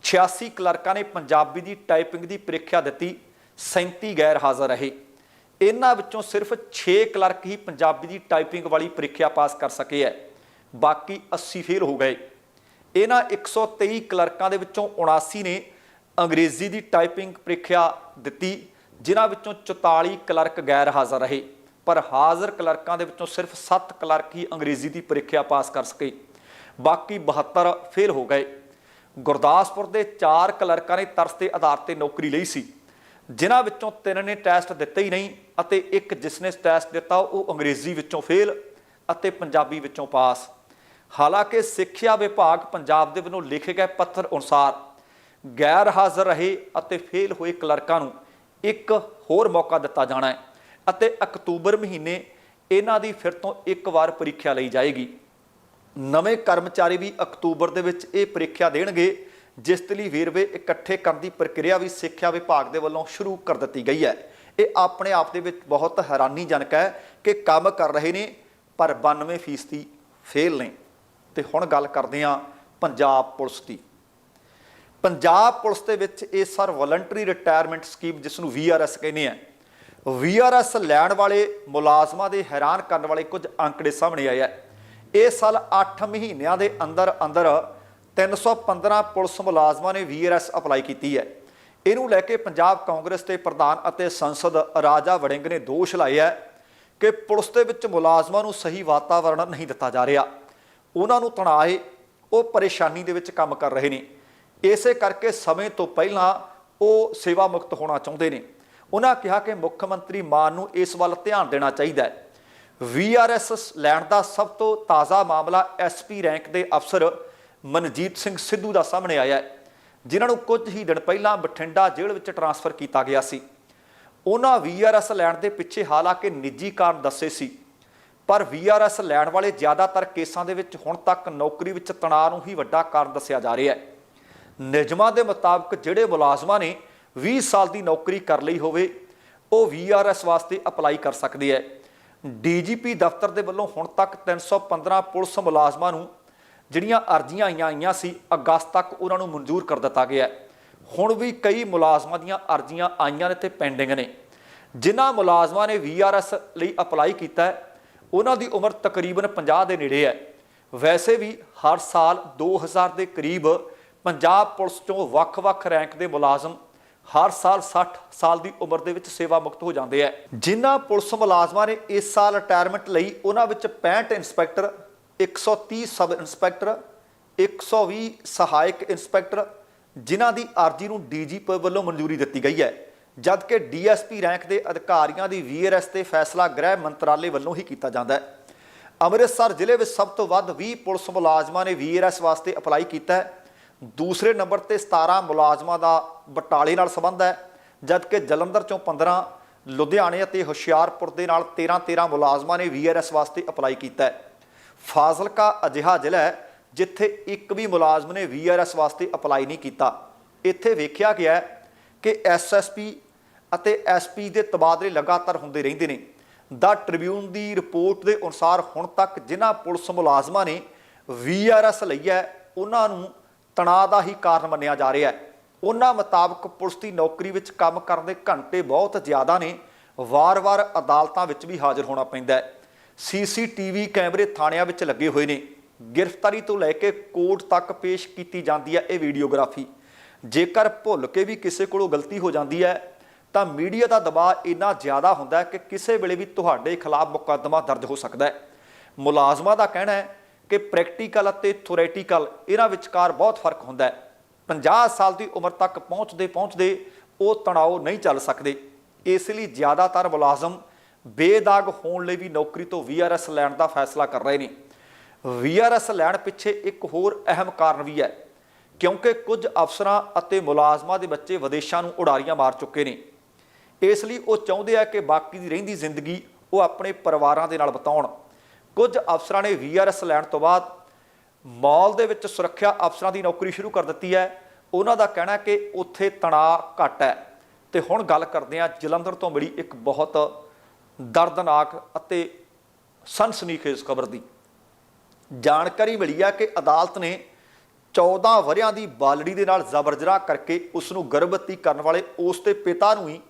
86 ਕਲਰਕਾਂ ਨੇ ਪੰਜਾਬੀ ਦੀ ਟਾਈਪਿੰਗ ਦੀ ਪ੍ਰੀਖਿਆ ਦਿੱਤੀ 37 ਗੈਰ ਹਾਜ਼ਰ ਰਹੇ। ਇਹਨਾਂ ਵਿੱਚੋਂ ਸਿਰਫ 6 ਕਲਰਕ ਹੀ ਪੰਜਾਬੀ ਦੀ ਟਾਈਪਿੰਗ ਵਾਲੀ ਪ੍ਰੀਖਿਆ ਪਾਸ ਕਰ ਸਕੇ ਹੈ ਬਾਕੀ 80 ਫੇਲ ਹੋ ਗਏ। ਇਹਨਾਂ 123 ਕਲਰਕਾਂ ਦੇ ਵਿੱਚੋਂ 79 ਨੇ ਅੰਗਰੇਜ਼ੀ ਦੀ ਟਾਈਪਿੰਗ ਪ੍ਰੀਖਿਆ ਦਿੱਤੀ, ਜਿਨ੍ਹਾਂ ਵਿੱਚੋਂ 44 ਕਲਰਕ ਗੈਰ ਹਾਜ਼ਰ ਰਹੇ। ਪਰ ਹਾਜ਼ਰ ਕਲਰਕਾਂ ਦੇ ਵਿੱਚੋਂ ਸਿਰਫ 7 ਕਲਰਕ ਹੀ ਅੰਗਰੇਜ਼ੀ ਦੀ ਪ੍ਰੀਖਿਆ ਪਾਸ ਕਰ ਸਕੇ। ਬਾਕੀ 72 ਫੇਲ ਹੋ ਗਏ। ਗੁਰਦਾਸਪੁਰ ਦੇ 4 ਕਲਰਕਾਂ ਨੇ ਤਰਸ ਦੇ ਆਧਾਰ ਤੇ ਨੌਕਰੀ ਲਈ ਸੀ। ਜਿਨ੍ਹਾਂ ਵਿੱਚੋਂ ਤਿੰਨ ਨੇ ਟੈਸਟ ਦਿੱਤੇ ਹੀ ਨਹੀਂ ਅਤੇ ਇੱਕ ਜਿਸ ਨੇ ਟੈਸਟ ਦਿੱਤਾ ਉਹ ਅੰਗਰੇਜ਼ੀ ਵਿੱਚੋਂ ਫੇਲ ਅਤੇ ਪੰਜਾਬੀ ਵਿੱਚੋਂ ਪਾਸ। ਹਾਲਾਂਕਿ ਸਿੱਖਿਆ ਵਿਭਾਗ ਪੰਜਾਬ ਦੇ ਵੱਲੋਂ ਲਿਖੇ ਗਏ ਪੱਤਰ ਅਨੁਸਾਰ ਗੈਰ ਹਾਜ਼ਰ ਰਹੇ ਅਤੇ ਫੇਲ ਹੋਏ ਕਲਰਕਾਂ ਨੂੰ ਇੱਕ ਹੋਰ ਮੌਕਾ ਦਿੱਤਾ ਜਾਣਾ ਹੈ। ਅਤੇ ਅਕਤੂਬਰ ਮਹੀਨੇ ਇਹਨਾਂ ਦੀ ਫਿਰ ਤੋਂ ਇੱਕ ਵਾਰ ਪ੍ਰੀਖਿਆ ਲਈ ਜਾਏਗੀ। ਨਵੇਂ ਕਰਮਚਾਰੀ ਵੀ ਅਕਤੂਬਰ ਦੇ ਵਿੱਚ ਇਹ ਪ੍ਰੀਖਿਆ ਦੇਣਗੇ, ਜਿਸ ਦੇ ਲਈ ਵੇਰਵੇ ਇਕੱਠੇ ਕਰਨ ਦੀ ਪ੍ਰਕਿਰਿਆ ਵੀ ਸਿੱਖਿਆ ਵਿਭਾਗ ਦੇ ਵੱਲੋਂ ਸ਼ੁਰੂ ਕਰ ਦਿੱਤੀ ਗਈ ਹੈ। ਇਹ ਆਪਣੇ ਆਪ ਦੇ ਵਿੱਚ ਬਹੁਤ ਹੈਰਾਨੀਜਨਕ ਹੈ ਕਿ ਕੰਮ ਕਰ ਰਹੇ ਨੇ, ਪਰ 92% ਫੇਲ ਨੇ। ਤੇ ਹੁਣ ਗੱਲ ਕਰਦੇ ਹਾਂ ਪੰਜਾਬ ਪੁਲਿਸ ਦੀ। ਪੰਜਾਬ ਪੁਲਿਸ ਦੇ ਵਿੱਚ ਇਹ ਸਰ ਵਲੰਟਰੀ ਰਿਟਾਇਰਮੈਂਟ ਸਕੀਮ ਜਿਸ ਨੂੰ VRS ਕਹਿੰਦੇ ਆ VRS ਲੈਣ ਵਾਲੇ ਮੁਲਾਜ਼ਮਾਂ ਦੇ ਹੈਰਾਨ ਕਰਨ ਵਾਲੇ ਕੁਝ ਅੰਕੜੇ ਸਾਹਮਣੇ ਆਏ ਆ। ਇਹ ਸਾਲ 8 ਮਹੀਨਿਆਂ ਦੇ ਅੰਦਰ ਅੰਦਰ 315 ਪੁਲਿਸ ਮੁਲਾਜ਼ਮਾਂ ਨੇ VRS ਅਪਲਾਈ ਕੀਤੀ ਹੈ। ਇਹਨੂੰ ਲੈ ਕੇ ਪੰਜਾਬ ਕਾਂਗਰਸ ਦੇ ਪ੍ਰਧਾਨ ਅਤੇ ਸੰਸਦ ਰਾਜਾ ਵੜਿੰਗ ਨੇ ਦੋਸ਼ ਲਾਇਆ ਕਿ ਪੁਲਿਸ ਦੇ ਵਿੱਚ ਮੁਲਾਜ਼ਮਾਂ ਨੂੰ ਸਹੀ ਵਾਤਾਵਰਣ ਨਹੀਂ ਦਿੱਤਾ ਜਾ ਰਿਹਾ। ਉਹਨਾਂ ਨੂੰ ਤਣਾਅ ਹੈ, ਉਹ ਪਰੇਸ਼ਾਨੀ ਦੇ ਵਿੱਚ ਕੰਮ ਕਰ ਰਹੇ ਨੇ। ਇਸੇ ਕਰਕੇ ਸਮੇਂ ਤੋਂ ਪਹਿਲਾਂ ਉਹ ਸੇਵਾ ਮੁਕਤ ਹੋਣਾ ਚਾਹੁੰਦੇ ਨੇ। ਉਹਨਾਂ ਕਿਹਾ ਕਿ ਮੁੱਖ ਮੰਤਰੀ ਮਾਨ ਨੂੰ ਇਸ ਵੱਲ ਧਿਆਨ ਦੇਣਾ ਚਾਹੀਦਾ ਹੈ। VRS ਲੈਣ ਦਾ ਸਭ ਤੋਂ ਤਾਜ਼ਾ ਮਾਮਲਾ ਐਸਪੀ ਰੈਂਕ ਦੇ ਅਫਸਰ ਮਨਜੀਤ ਸਿੰਘ ਸਿੱਧੂ ਦਾ ਸਾਹਮਣੇ ਆਇਆ ਹੈ, ਜਿਨ੍ਹਾਂ ਨੂੰ ਕੁਝ ਹੀ ਦਿਨ ਪਹਿਲਾਂ ਬਠਿੰਡਾ ਜੇਲ੍ਹ ਵਿੱਚ ਟਰਾਂਸਫਰ ਕੀਤਾ ਗਿਆ ਸੀ। ਉਹਨਾਂ ਵੀਆਰਐਸ ਲੈਣ ਦੇ ਪਿੱਛੇ ਹਾਲਾਂਕਿ ਨਿੱਜੀ ਕਾਰਨ ਦੱਸੇ ਸੀ। ਪਰ ਵੀਆਰਐਸ ਲੈਣ ਵਾਲੇ ਜ਼ਿਆਦਾਤਰ ਕੇਸਾਂ ਦੇ ਵਿੱਚ ਹੁਣ ਤੱਕ ਨੌਕਰੀ ਵਿੱਚ ਤਣਾਅ ਨੂੰ ਹੀ ਵੱਡਾ ਕਾਰਨ ਦੱਸਿਆ ਜਾ ਰਿਹਾ ਹੈ। ਨਿਯਮਾਂ ਦੇ ਮੁਤਾਬਕ ਜਿਹੜੇ ਮੁਲਾਜ਼ਮਾਂ ਨੇ 20 ਸਾਲ ਦੀ ਨੌਕਰੀ ਕਰ ਲਈ ਹੋਵੇ, ਉਹ ਵੀਆਰਐਸ ਵਾਸਤੇ ਅਪਲਾਈ ਕਰ ਸਕਦੇ ਹੈ। ਡੀਜੀਪੀ ਦਫ਼ਤਰ ਦੇ ਵੱਲੋਂ ਹੁਣ ਤੱਕ 315 ਪੁਲਿਸ ਮੁਲਾਜ਼ਮਾਂ ਨੂੰ ਜਿਹੜੀਆਂ ਅਰਜ਼ੀਆਂ ਆਈਆਂ ਆਈਆਂ ਸੀ, ਅਗਸਤ ਤੱਕ ਉਹਨਾਂ ਨੂੰ ਮਨਜ਼ੂਰ ਕਰ ਦਿੱਤਾ ਗਿਆ ਹੁਣ ਵੀ ਕਈ ਮੁਲਾਜ਼ਮਾਂ ਦੀਆਂ ਅਰਜ਼ੀਆਂ ਆਈਆਂ ਨੇ ਤੇ ਪੈਂਡਿੰਗ ਨੇ। ਜਿਨ੍ਹਾਂ ਮੁਲਾਜ਼ਮਾਂ ਨੇ ਵੀਆਰਐਸ ਲਈ ਅਪਲਾਈ ਕੀਤਾ ਹੈ, ਉਹਨਾਂ ਦੀ ਉਮਰ ਤਕਰੀਬਨ 50 ਦੇ ਨੇੜੇ ਹੈ। ਵੈਸੇ ਵੀ ਹਰ ਸਾਲ 2000 ਦੇ ਕਰੀਬ ਪੰਜਾਬ ਪੁਲਿਸ ਚੋਂ ਵੱਖ-ਵੱਖ ਰੈਂਕ ਦੇ ਮੁਲਾਜ਼ਮ ਹਰ ਸਾਲ 60 ਸਾਲ ਦੀ ਉਮਰ ਦੇ ਵਿੱਚ ਸੇਵਾ ਮੁਕਤ ਹੋ ਜਾਂਦੇ ਹੈ ਜਿਨ੍ਹਾਂ ਪੁਲਿਸ ਮੁਲਾਜ਼ਮਾਂ ਨੇ ਇਸ ਸਾਲ ਰਿਟਾਇਰਮੈਂਟ ਲਈ ਉਹਨਾਂ ਵਿੱਚ 65 ਇੰਸਪੈਕਟਰ 130 ਸਬ ਇੰਸਪੈਕਟਰ 120 ਸਹਾਇਕ ਇੰਸਪੈਕਟਰ, ਜਿਨ੍ਹਾਂ ਦੀ ਅਰਜ਼ੀ ਨੂੰ ਡੀਜੀਪੀ ਵੱਲੋਂ ਮਨਜ਼ੂਰੀ ਦਿੱਤੀ ਗਈ ਹੈ। ਜਦਕਿ ਡੀਐਸਪੀ ਰੈਂਕ ਦੇ ਅਧਿਕਾਰੀਆਂ ਦੀ ਵੀਆਰਐਸ ਤੇ ਫੈਸਲਾ ਗ੍ਰਹਿ ਮੰਤਰਾਲੇ ਵੱਲੋਂ ਹੀ ਕੀਤਾ ਜਾਂਦਾ ਹੈ। ਅੰਮ੍ਰਿਤਸਰ ਜ਼ਿਲ੍ਹੇ ਵਿੱਚ ਸਭ ਤੋਂ ਵੱਧ 20 ਪੁਲਿਸ ਮੁਲਾਜ਼ਮਾਂ ਨੇ ਵੀਆਰਐਸ ਵਾਸਤੇ ਅਪਲਾਈ ਕੀਤਾ ਹੈ। ਦੂਸਰੇ ਨੰਬਰ ਤੇ 17 ਮੁਲਾਜ਼ਮਾਂ ਦਾ ਬਟਾਲੇ ਨਾਲ ਸੰਬੰਧ ਹੈ, ਜਦਕਿ ਜਲੰਧਰ ਚੋਂ 15 ਲੁਧਿਆਣੇ ਅਤੇ ਹੁਸ਼ਿਆਰਪੁਰ ਦੇ ਨਾਲ 13 13 ਮੁਲਾਜ਼ਮਾਂ ਨੇ ਵੀਆਰਐਸ ਵਾਸਤੇ ਅਪਲਾਈ ਕੀਤਾ ਹੈ। ਫਾਜ਼ਿਲਕਾ ਅਜਿਹਾ ਜ਼ਿਲ੍ਹਾ ਹੈ, ਜਿੱਥੇ ਇੱਕ ਵੀ ਮੁਲਾਜ਼ਮ ਨੇ ਵੀਆਰਐਸ ਵਾਸਤੇ ਅਪਲਾਈ ਨਹੀਂ ਕੀਤਾ। ਇੱਥੇ ਵੇਖਿਆ ਗਿਆ ਹੈ ਕਿ ਐਸਐਸਪੀ ਅਤੇ ਐਸਪੀ ਦੇ ਤਬਾਦਲੇ ਲਗਾਤਾਰ ਹੁੰਦੇ ਰਹਿੰਦੇ ਨੇ। ਦਾ ਟ੍ਰਿਬਿਊਨ ਦੀ ਰਿਪੋਰਟ ਦੇ ਅਨੁਸਾਰ ਹੁਣ ਤੱਕ ਜਿਨ੍ਹਾਂ ਪੁਲਿਸ ਮੁਲਾਜ਼ਮਾਂ ਨੇ ਵੀਆਰਐਸ ਲਈ ਹੈ, ਉਹਨਾਂ ਨੂੰ ਤਣਾਅ ਦਾ ਹੀ ਕਾਰਨ ਮੰਨਿਆ ਜਾ ਰਿਹਾ ਹੈ। ਉਹਨਾਂ ਮੁਤਾਬਕ ਪੁਲਿਸ ਦੀ ਨੌਕਰੀ ਵਿੱਚ ਕੰਮ ਕਰਨ ਦੇ ਘੰਟੇ ਬਹੁਤ ਜ਼ਿਆਦਾ ਨੇ। ਵਾਰ-ਵਾਰ ਅਦਾਲਤਾਂ ਵਿੱਚ ਵੀ ਹਾਜ਼ਰ ਹੋਣਾ ਪੈਂਦਾ ਹੈ। ਸੀਸੀਟੀਵੀ ਕੈਮਰੇ ਥਾਣਿਆਂ ਵਿੱਚ ਲੱਗੇ ਹੋਏ ਨੇ। ਗ੍ਰਿਫਤਾਰੀ ਤੋਂ ਲੈ ਕੇ ਕੋਰਟ ਤੱਕ ਪੇਸ਼ ਕੀਤੀ ਜਾਂਦੀ ਹੈ ਇਹ ਵੀਡੀਓਗ੍ਰਾਫੀ। ਜੇਕਰ ਭੁੱਲ ਕੇ ਵੀ ਕਿਸੇ ਕੋਲੋਂ ਗਲਤੀ ਹੋ ਜਾਂਦੀ ਹੈ, ਤਾਂ ਮੀਡੀਆ ਦਾ ਦਬਾਅ ਇੰਨਾ ਜ਼ਿਆਦਾ ਹੁੰਦਾ ਹੈ ਕਿ ਕਿਸੇ ਵੇਲੇ ਵੀ ਤੁਹਾਡੇ ਖਿਲਾਫ ਮੁਕੱਦਮਾ ਦਰਜ ਹੋ ਸਕਦਾ ਹੈ। ਮੁਲਾਜ਼ਮਾਂ ਦਾ ਕਹਿਣਾ ਹੈ ਕਿ ਪ੍ਰੈਕਟੀਕਲ ਅਤੇ ਥਿਓਰੈਟੀਕਲ ਇਹਨਾਂ ਵਿਚਕਾਰ ਬਹੁਤ ਫ਼ਰਕ ਹੁੰਦਾ ਹੈ। 50 ਸਾਲ ਦੀ ਉਮਰ ਤੱਕ ਪਹੁੰਚਦੇ ਪਹੁੰਚਦੇ ਉਹ ਤਣਾਅ ਨਹੀਂ ਚੱਲ ਸਕਦੇ। ਇਸ ਲਈ ਜ਼ਿਆਦਾਤਰ ਮੁਲਾਜ਼ਮ ਬੇਦਾਗ ਹੋਣ ਲਈ ਵੀ ਨੌਕਰੀ ਤੋਂ ਵੀਆਰਐਸ ਲੈਣ ਦਾ ਫੈਸਲਾ ਕਰ ਰਹੇ ਨੇ। ਵੀਆਰਐਸ ਲੈਣ ਪਿੱਛੇ ਇੱਕ ਹੋਰ ਅਹਿਮ ਕਾਰਨ ਵੀ ਹੈ, ਕਿਉਂਕਿ ਕੁਝ ਅਫਸਰਾਂ ਅਤੇ ਮੁਲਾਜ਼ਮਾਂ ਦੇ ਬੱਚੇ ਵਿਦੇਸ਼ਾਂ ਨੂੰ ਉਡਾਰੀਆਂ ਮਾਰ ਚੁੱਕੇ ਨੇ। ਇਸ ਲਈ ਉਹ ਚਾਹੁੰਦੇ ਆ ਕਿ ਬਾਕੀ ਦੀ ਰਹਿੰਦੀ ਜ਼ਿੰਦਗੀ ਉਹ ਆਪਣੇ ਪਰਿਵਾਰਾਂ ਦੇ ਨਾਲ ਬਿਤਾਉਣ। ਕੁਝ ਅਫਸਰਾਂ ਨੇ ਵੀਆਰਐਸ ਲੈਣ ਤੋਂ ਬਾਅਦ ਮਾਲ ਦੇ ਵਿੱਚ ਸੁਰੱਖਿਆ ਅਫਸਰਾਂ ਦੀ ਨੌਕਰੀ ਸ਼ੁਰੂ ਕਰ ਦਿੱਤੀ ਹੈ। ਉਹਨਾਂ ਦਾ ਕਹਿਣਾ ਕਿ ਉੱਥੇ ਤਣਾਅ ਘੱਟ ਹੈ। ਤੇ ਹੁਣ ਗੱਲ ਕਰਦੇ ਹਾਂ ਜਲੰਧਰ ਤੋਂ ਮਿਲੀ ਇੱਕ ਬਹੁਤ ਦਰਦਨਾਕ ਅਤੇ ਸਨਸਨੀਖੇਜ਼ ਖਬਰ ਦੀ। ਜਾਣਕਾਰੀ ਮਿਲੀ ਹੈ ਕਿ ਅਦਾਲਤ ਨੇ 14 ਵਰਿਆਂ ਦੀ ਬਾਲੜੀ ਦੇ ਨਾਲ ਜ਼ਬਰ ਜਨਾਹ ਕਰਕੇ ਉਸ ਨੂੰ ਗਰਭਵਤੀ ਕਰਨ ਵਾਲੇ ਉਸ ਦੇ ਪਿਤਾ ਨੂੰ ਹੀ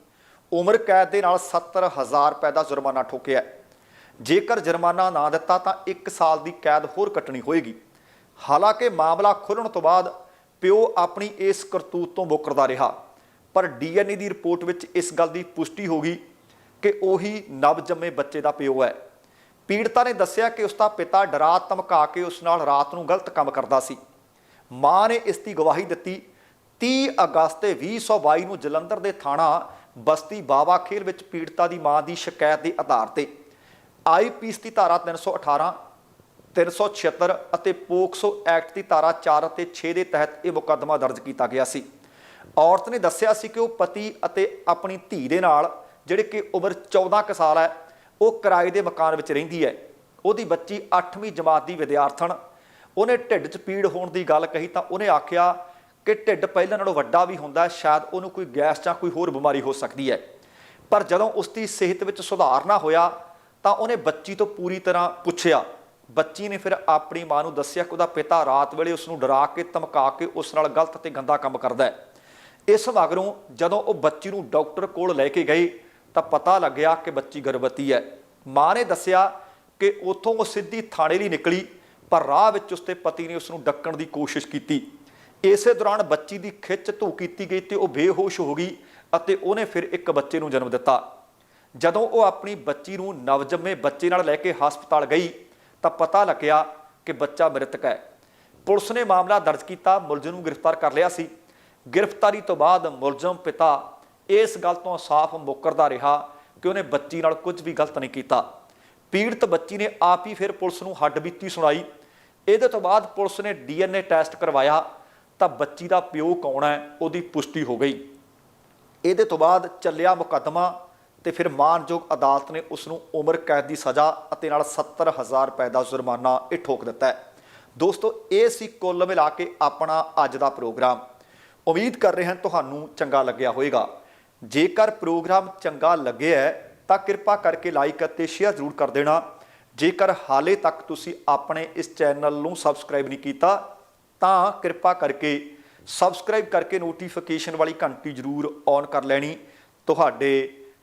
ਉਮਰ ਕੈਦ ਦੇ ਨਾਲ 70000 ਰੁਪਏ ਦਾ ਜੁਰਮਾਨਾ ਠੋਕਿਆ ਹੈ। ਜੇਕਰ ਜੁਰਮਾਨਾ ਨਾ ਦਿੱਤਾ ਤਾਂ 1 ਸਾਲ ਦੀ ਕੈਦ ਹੋਰ ਕੱਟਣੀ ਹੋਏਗੀ। ਹਾਲਾਂਕਿ ਮਾਮਲਾ ਖੁੱਲਣ ਤੋਂ ਬਾਅਦ ਪਿਓ ਆਪਣੀ ਇਸ ਕਰਤੂਤ ਤੋਂ ਮੁਕਰਦਾ ਰਿਹਾ। ਪਰ ਡੀਐਨਏ ਦੀ ਰਿਪੋਰਟ ਵਿੱਚ ਇਸ ਗੱਲ ਦੀ ਪੁਸ਼ਟੀ ਹੋ ਗਈ ਕਿ ਉਹੀ ਨਵਜੰਮੇ ਬੱਚੇ ਦਾ ਪਿਓ ਹੈ। ਪੀੜਤਾ ਨੇ ਦੱਸਿਆ ਕਿ ਉਸ ਦਾ ਪਿਤਾ ਡਰਾ ਧਮਕਾ ਕੇ ਉਸ ਨਾਲ ਰਾਤ ਨੂੰ ਗਲਤ ਕੰਮ ਕਰਦਾ ਸੀ। ਮਾਂ ਨੇ ਇਸ ਦੀ ਗਵਾਹੀ ਦਿੱਤੀ 30 ਅਗਸਤ ਤੇ 2022 ਨੂੰ ਜਲੰਧਰ ਦੇ ਥਾਣਾ ਬਸਤੀ ਬਾਵਾ ਖੇਲ ਵਿੱਚ ਪੀੜਤਾ ਦੀ ਮਾਂ ਦੀ ਸ਼ਿਕਾਇਤ ਦੇ ਆਧਾਰ ਤੇ। ਆਈਪੀਸ ਦੀ ਧਾਰਾ 318 376 ਅਤੇ ਪੋਕਸੋ ਐਕਟ ਦੀ ਧਾਰਾ 4 ਅਤੇ 6 ਦੇ ਤਹਿਤ ਇਹ ਮੁਕੱਦਮਾ ਦਰਜ ਕੀਤਾ ਗਿਆ ਸੀ। ਔਰਤ ਨੇ ਦੱਸਿਆ ਸੀ ਕਿ ਉਹ ਪਤੀ ਅਤੇ ਆਪਣੀ ਧੀ ਦੇ ਨਾਲ, ਜਿਹੜੇ ਕਿ ਉਮਰ 14 ਕੁ ਸਾਲ ਹੈ, ਉਹ ਕਿਰਾਏ ਦੇ ਮਕਾਨ ਵਿੱਚ ਰਹਿੰਦੀ ਹੈ। ਉਹਦੀ ਬੱਚੀ 8ਵੀਂ ਜਮਾਤ ਦੀ ਵਿਦਿਆਰਥਣ। ਉਹਨੇ ਢਿੱਡ 'ਚ ਪੀੜ ਹੋਣ ਦੀ ਗੱਲ ਕਹੀ ਤਾਂ ਉਹਨੇ ਆਖਿਆ ਕਿ ਢਿੱਡ ਪਹਿਲਾਂ ਨਾਲੋਂ ਵੱਡਾ ਵੀ ਹੁੰਦਾ, ਸ਼ਾਇਦ ਉਹਨੂੰ ਕੋਈ ਗੈਸ ਜਾਂ ਕੋਈ ਹੋਰ ਬਿਮਾਰੀ ਹੋ ਸਕਦੀ ਹੈ। ਪਰ ਜਦੋਂ ਉਸ ਦੀ ਸਿਹਤ ਵਿੱਚ ਸੁਧਾਰ ਨਾ ਹੋਇਆ ਤਾਂ ਉਹਨੇ ਬੱਚੀ ਤੋਂ ਪੂਰੀ ਤਰ੍ਹਾਂ ਪੁੱਛਿਆ। ਬੱਚੀ ਨੇ ਫਿਰ ਆਪਣੀ ਮਾਂ ਨੂੰ ਦੱਸਿਆ ਕਿ ਉਹਦਾ ਪਿਤਾ ਰਾਤ ਵੇਲੇ ਉਸ ਨੂੰ ਡਰਾ ਕੇ, ਧਮਕਾ ਕੇ ਉਸ ਨਾਲ ਗਲਤ ਤੇ ਗੰਦਾ ਕੰਮ ਕਰਦਾ ਹੈ। ਇਸ ਮਗਰੋਂ ਜਦੋਂ ਉਹ ਬੱਚੀ ਨੂੰ ਡਾਕਟਰ ਕੋਲ ਲੈ ਕੇ ਗਏ ਤਾਂ ਪਤਾ ਲੱਗਿਆ ਕਿ ਬੱਚੀ ਗਰਭਵਤੀ ਹੈ। ਮਾਂ ਨੇ ਦੱਸਿਆ ਕਿ ਉੱਥੋਂ ਉਹ ਸਿੱਧੀ ਥਾਣੇ ਲਈ ਨਿਕਲੀ, ਪਰ ਰਾਹ ਵਿੱਚ ਉਸਦੇ ਪਤੀ ਨੇ ਉਸ ਨੂੰ ਡੱਕਣ ਦੀ ਕੋਸ਼ਿਸ਼ ਕੀਤੀ। ਇਸੇ ਦੌਰਾਨ ਬੱਚੀ ਦੀ ਖਿੱਚ ਧੂ ਕੀਤੀ ਗਈ ਤੇ ਉਹ ਬੇਹੋਸ਼ ਹੋ ਗਈ ਅਤੇ ਉਹਨੇ ਫਿਰ ਇੱਕ ਬੱਚੇ ਨੂੰ ਜਨਮ ਦਿੱਤਾ। ਜਦੋਂ ਉਹ ਆਪਣੀ ਬੱਚੀ ਨੂੰ ਨਵਜੰਮੇ ਬੱਚੇ ਨਾਲ ਲੈ ਕੇ ਹਸਪਤਾਲ ਗਈ, ਤਾਂ ਪਤਾ ਲੱਗਿਆ ਕਿ ਬੱਚਾ ਮ੍ਰਿਤਕ ਹੈ। ਪੁਲਿਸ ਨੇ ਮਾਮਲਾ ਦਰਜ ਕੀਤਾ, ਮੁਲਜ਼ਮ ਨੂੰ ਗ੍ਰਿਫਤਾਰ ਕਰ ਲਿਆ ਸੀ। ਗ੍ਰਿਫਤਾਰੀ ਤੋਂ ਬਾਅਦ ਮੁਲਜ਼ਮ ਪਿਤਾ ਇਸ ਗੱਲ ਤੋਂ ਸਾਫ਼ ਮੁਕਰਦਾ ਰਿਹਾ ਕਿ ਉਹਨੇ ਬੱਚੀ ਨਾਲ ਕੁਝ ਵੀ ਗਲਤ ਨਹੀਂ ਕੀਤਾ। ਪੀੜਤ ਬੱਚੀ ਨੇ ਆਪ ਹੀ ਫਿਰ ਪੁਲਿਸ ਨੂੰ ਹੱਡ ਬੀਤੀ ਸੁਣਾਈ। ਇਹਦੇ ਤੋਂ ਬਾਅਦ ਪੁਲਿਸ ਨੇ ਡੀਐਨਏ ਟੈਸਟ ਕਰਵਾਇਆ, ਤਾਂ ਬੱਚੀ ਦਾ ਪਿਓ ਕੌਣ ਹੈ, ਉਹਦੀ ਪੁਸ਼ਟੀ ਹੋ ਗਈ। ਇਹਦੇ ਤੋਂ ਬਾਅਦ ਚੱਲਿਆ ਮੁਕੱਦਮਾ ਤੇ ਫਿਰ ਮਾਨਯੋਗ ਅਦਾਲਤ ਨੇ ਉਸ ਨੂੰ ਉਮਰ ਕੈਦ ਦੀ ਸਜ਼ਾ ਅਤੇ ਨਾਲ 70000 ਰੁਪਏ ਦਾ ਜੁਰਮਾਨਾ ਇਹ ਠੋਕ ਦਿੱਤਾ ਹੈ। ਦੋਸਤੋ, ਇਹ ਸੀ ਕੁੱਲ ਮਿਲਾ ਕੇ ਆਪਣਾ ਅੱਜ ਦਾ ਪ੍ਰੋਗਰਾਮ। ਉਮੀਦ ਕਰ ਰਹੇ ਹਾਂ ਤੁਹਾਨੂੰ ਚੰਗਾ ਲੱਗਿਆ ਹੋਵੇਗਾ। ਜੇਕਰ ਪ੍ਰੋਗਰਾਮ ਚੰਗਾ ਲੱਗਿਆ ਤਾਂ ਕਿਰਪਾ ਕਰਕੇ ਲਾਈਕ ਅਤੇ ਸ਼ੇਅਰ ਜ਼ਰੂਰ ਕਰ ਦੇਣਾ। ਜੇਕਰ ਹਾਲੇ ਤੱਕ ਤੁਸੀਂ ਆਪਣੇ ਇਸ ਚੈਨਲ ਨੂੰ ਸਬਸਕ੍ਰਾਈਬ ਨਹੀਂ ਕੀਤਾ, ਤਾਂ ਕਿਰਪਾ ਕਰਕੇ ਸਬਸਕ੍ਰਾਈਬ ਕਰਕੇ ਨੋਟੀਫਿਕੇਸ਼ਨ ਵਾਲੀ ਘੰਟੀ ਜ਼ਰੂਰ ਔਨ ਕਰ ਲੈਣੀ। ਤੁਹਾਡੇ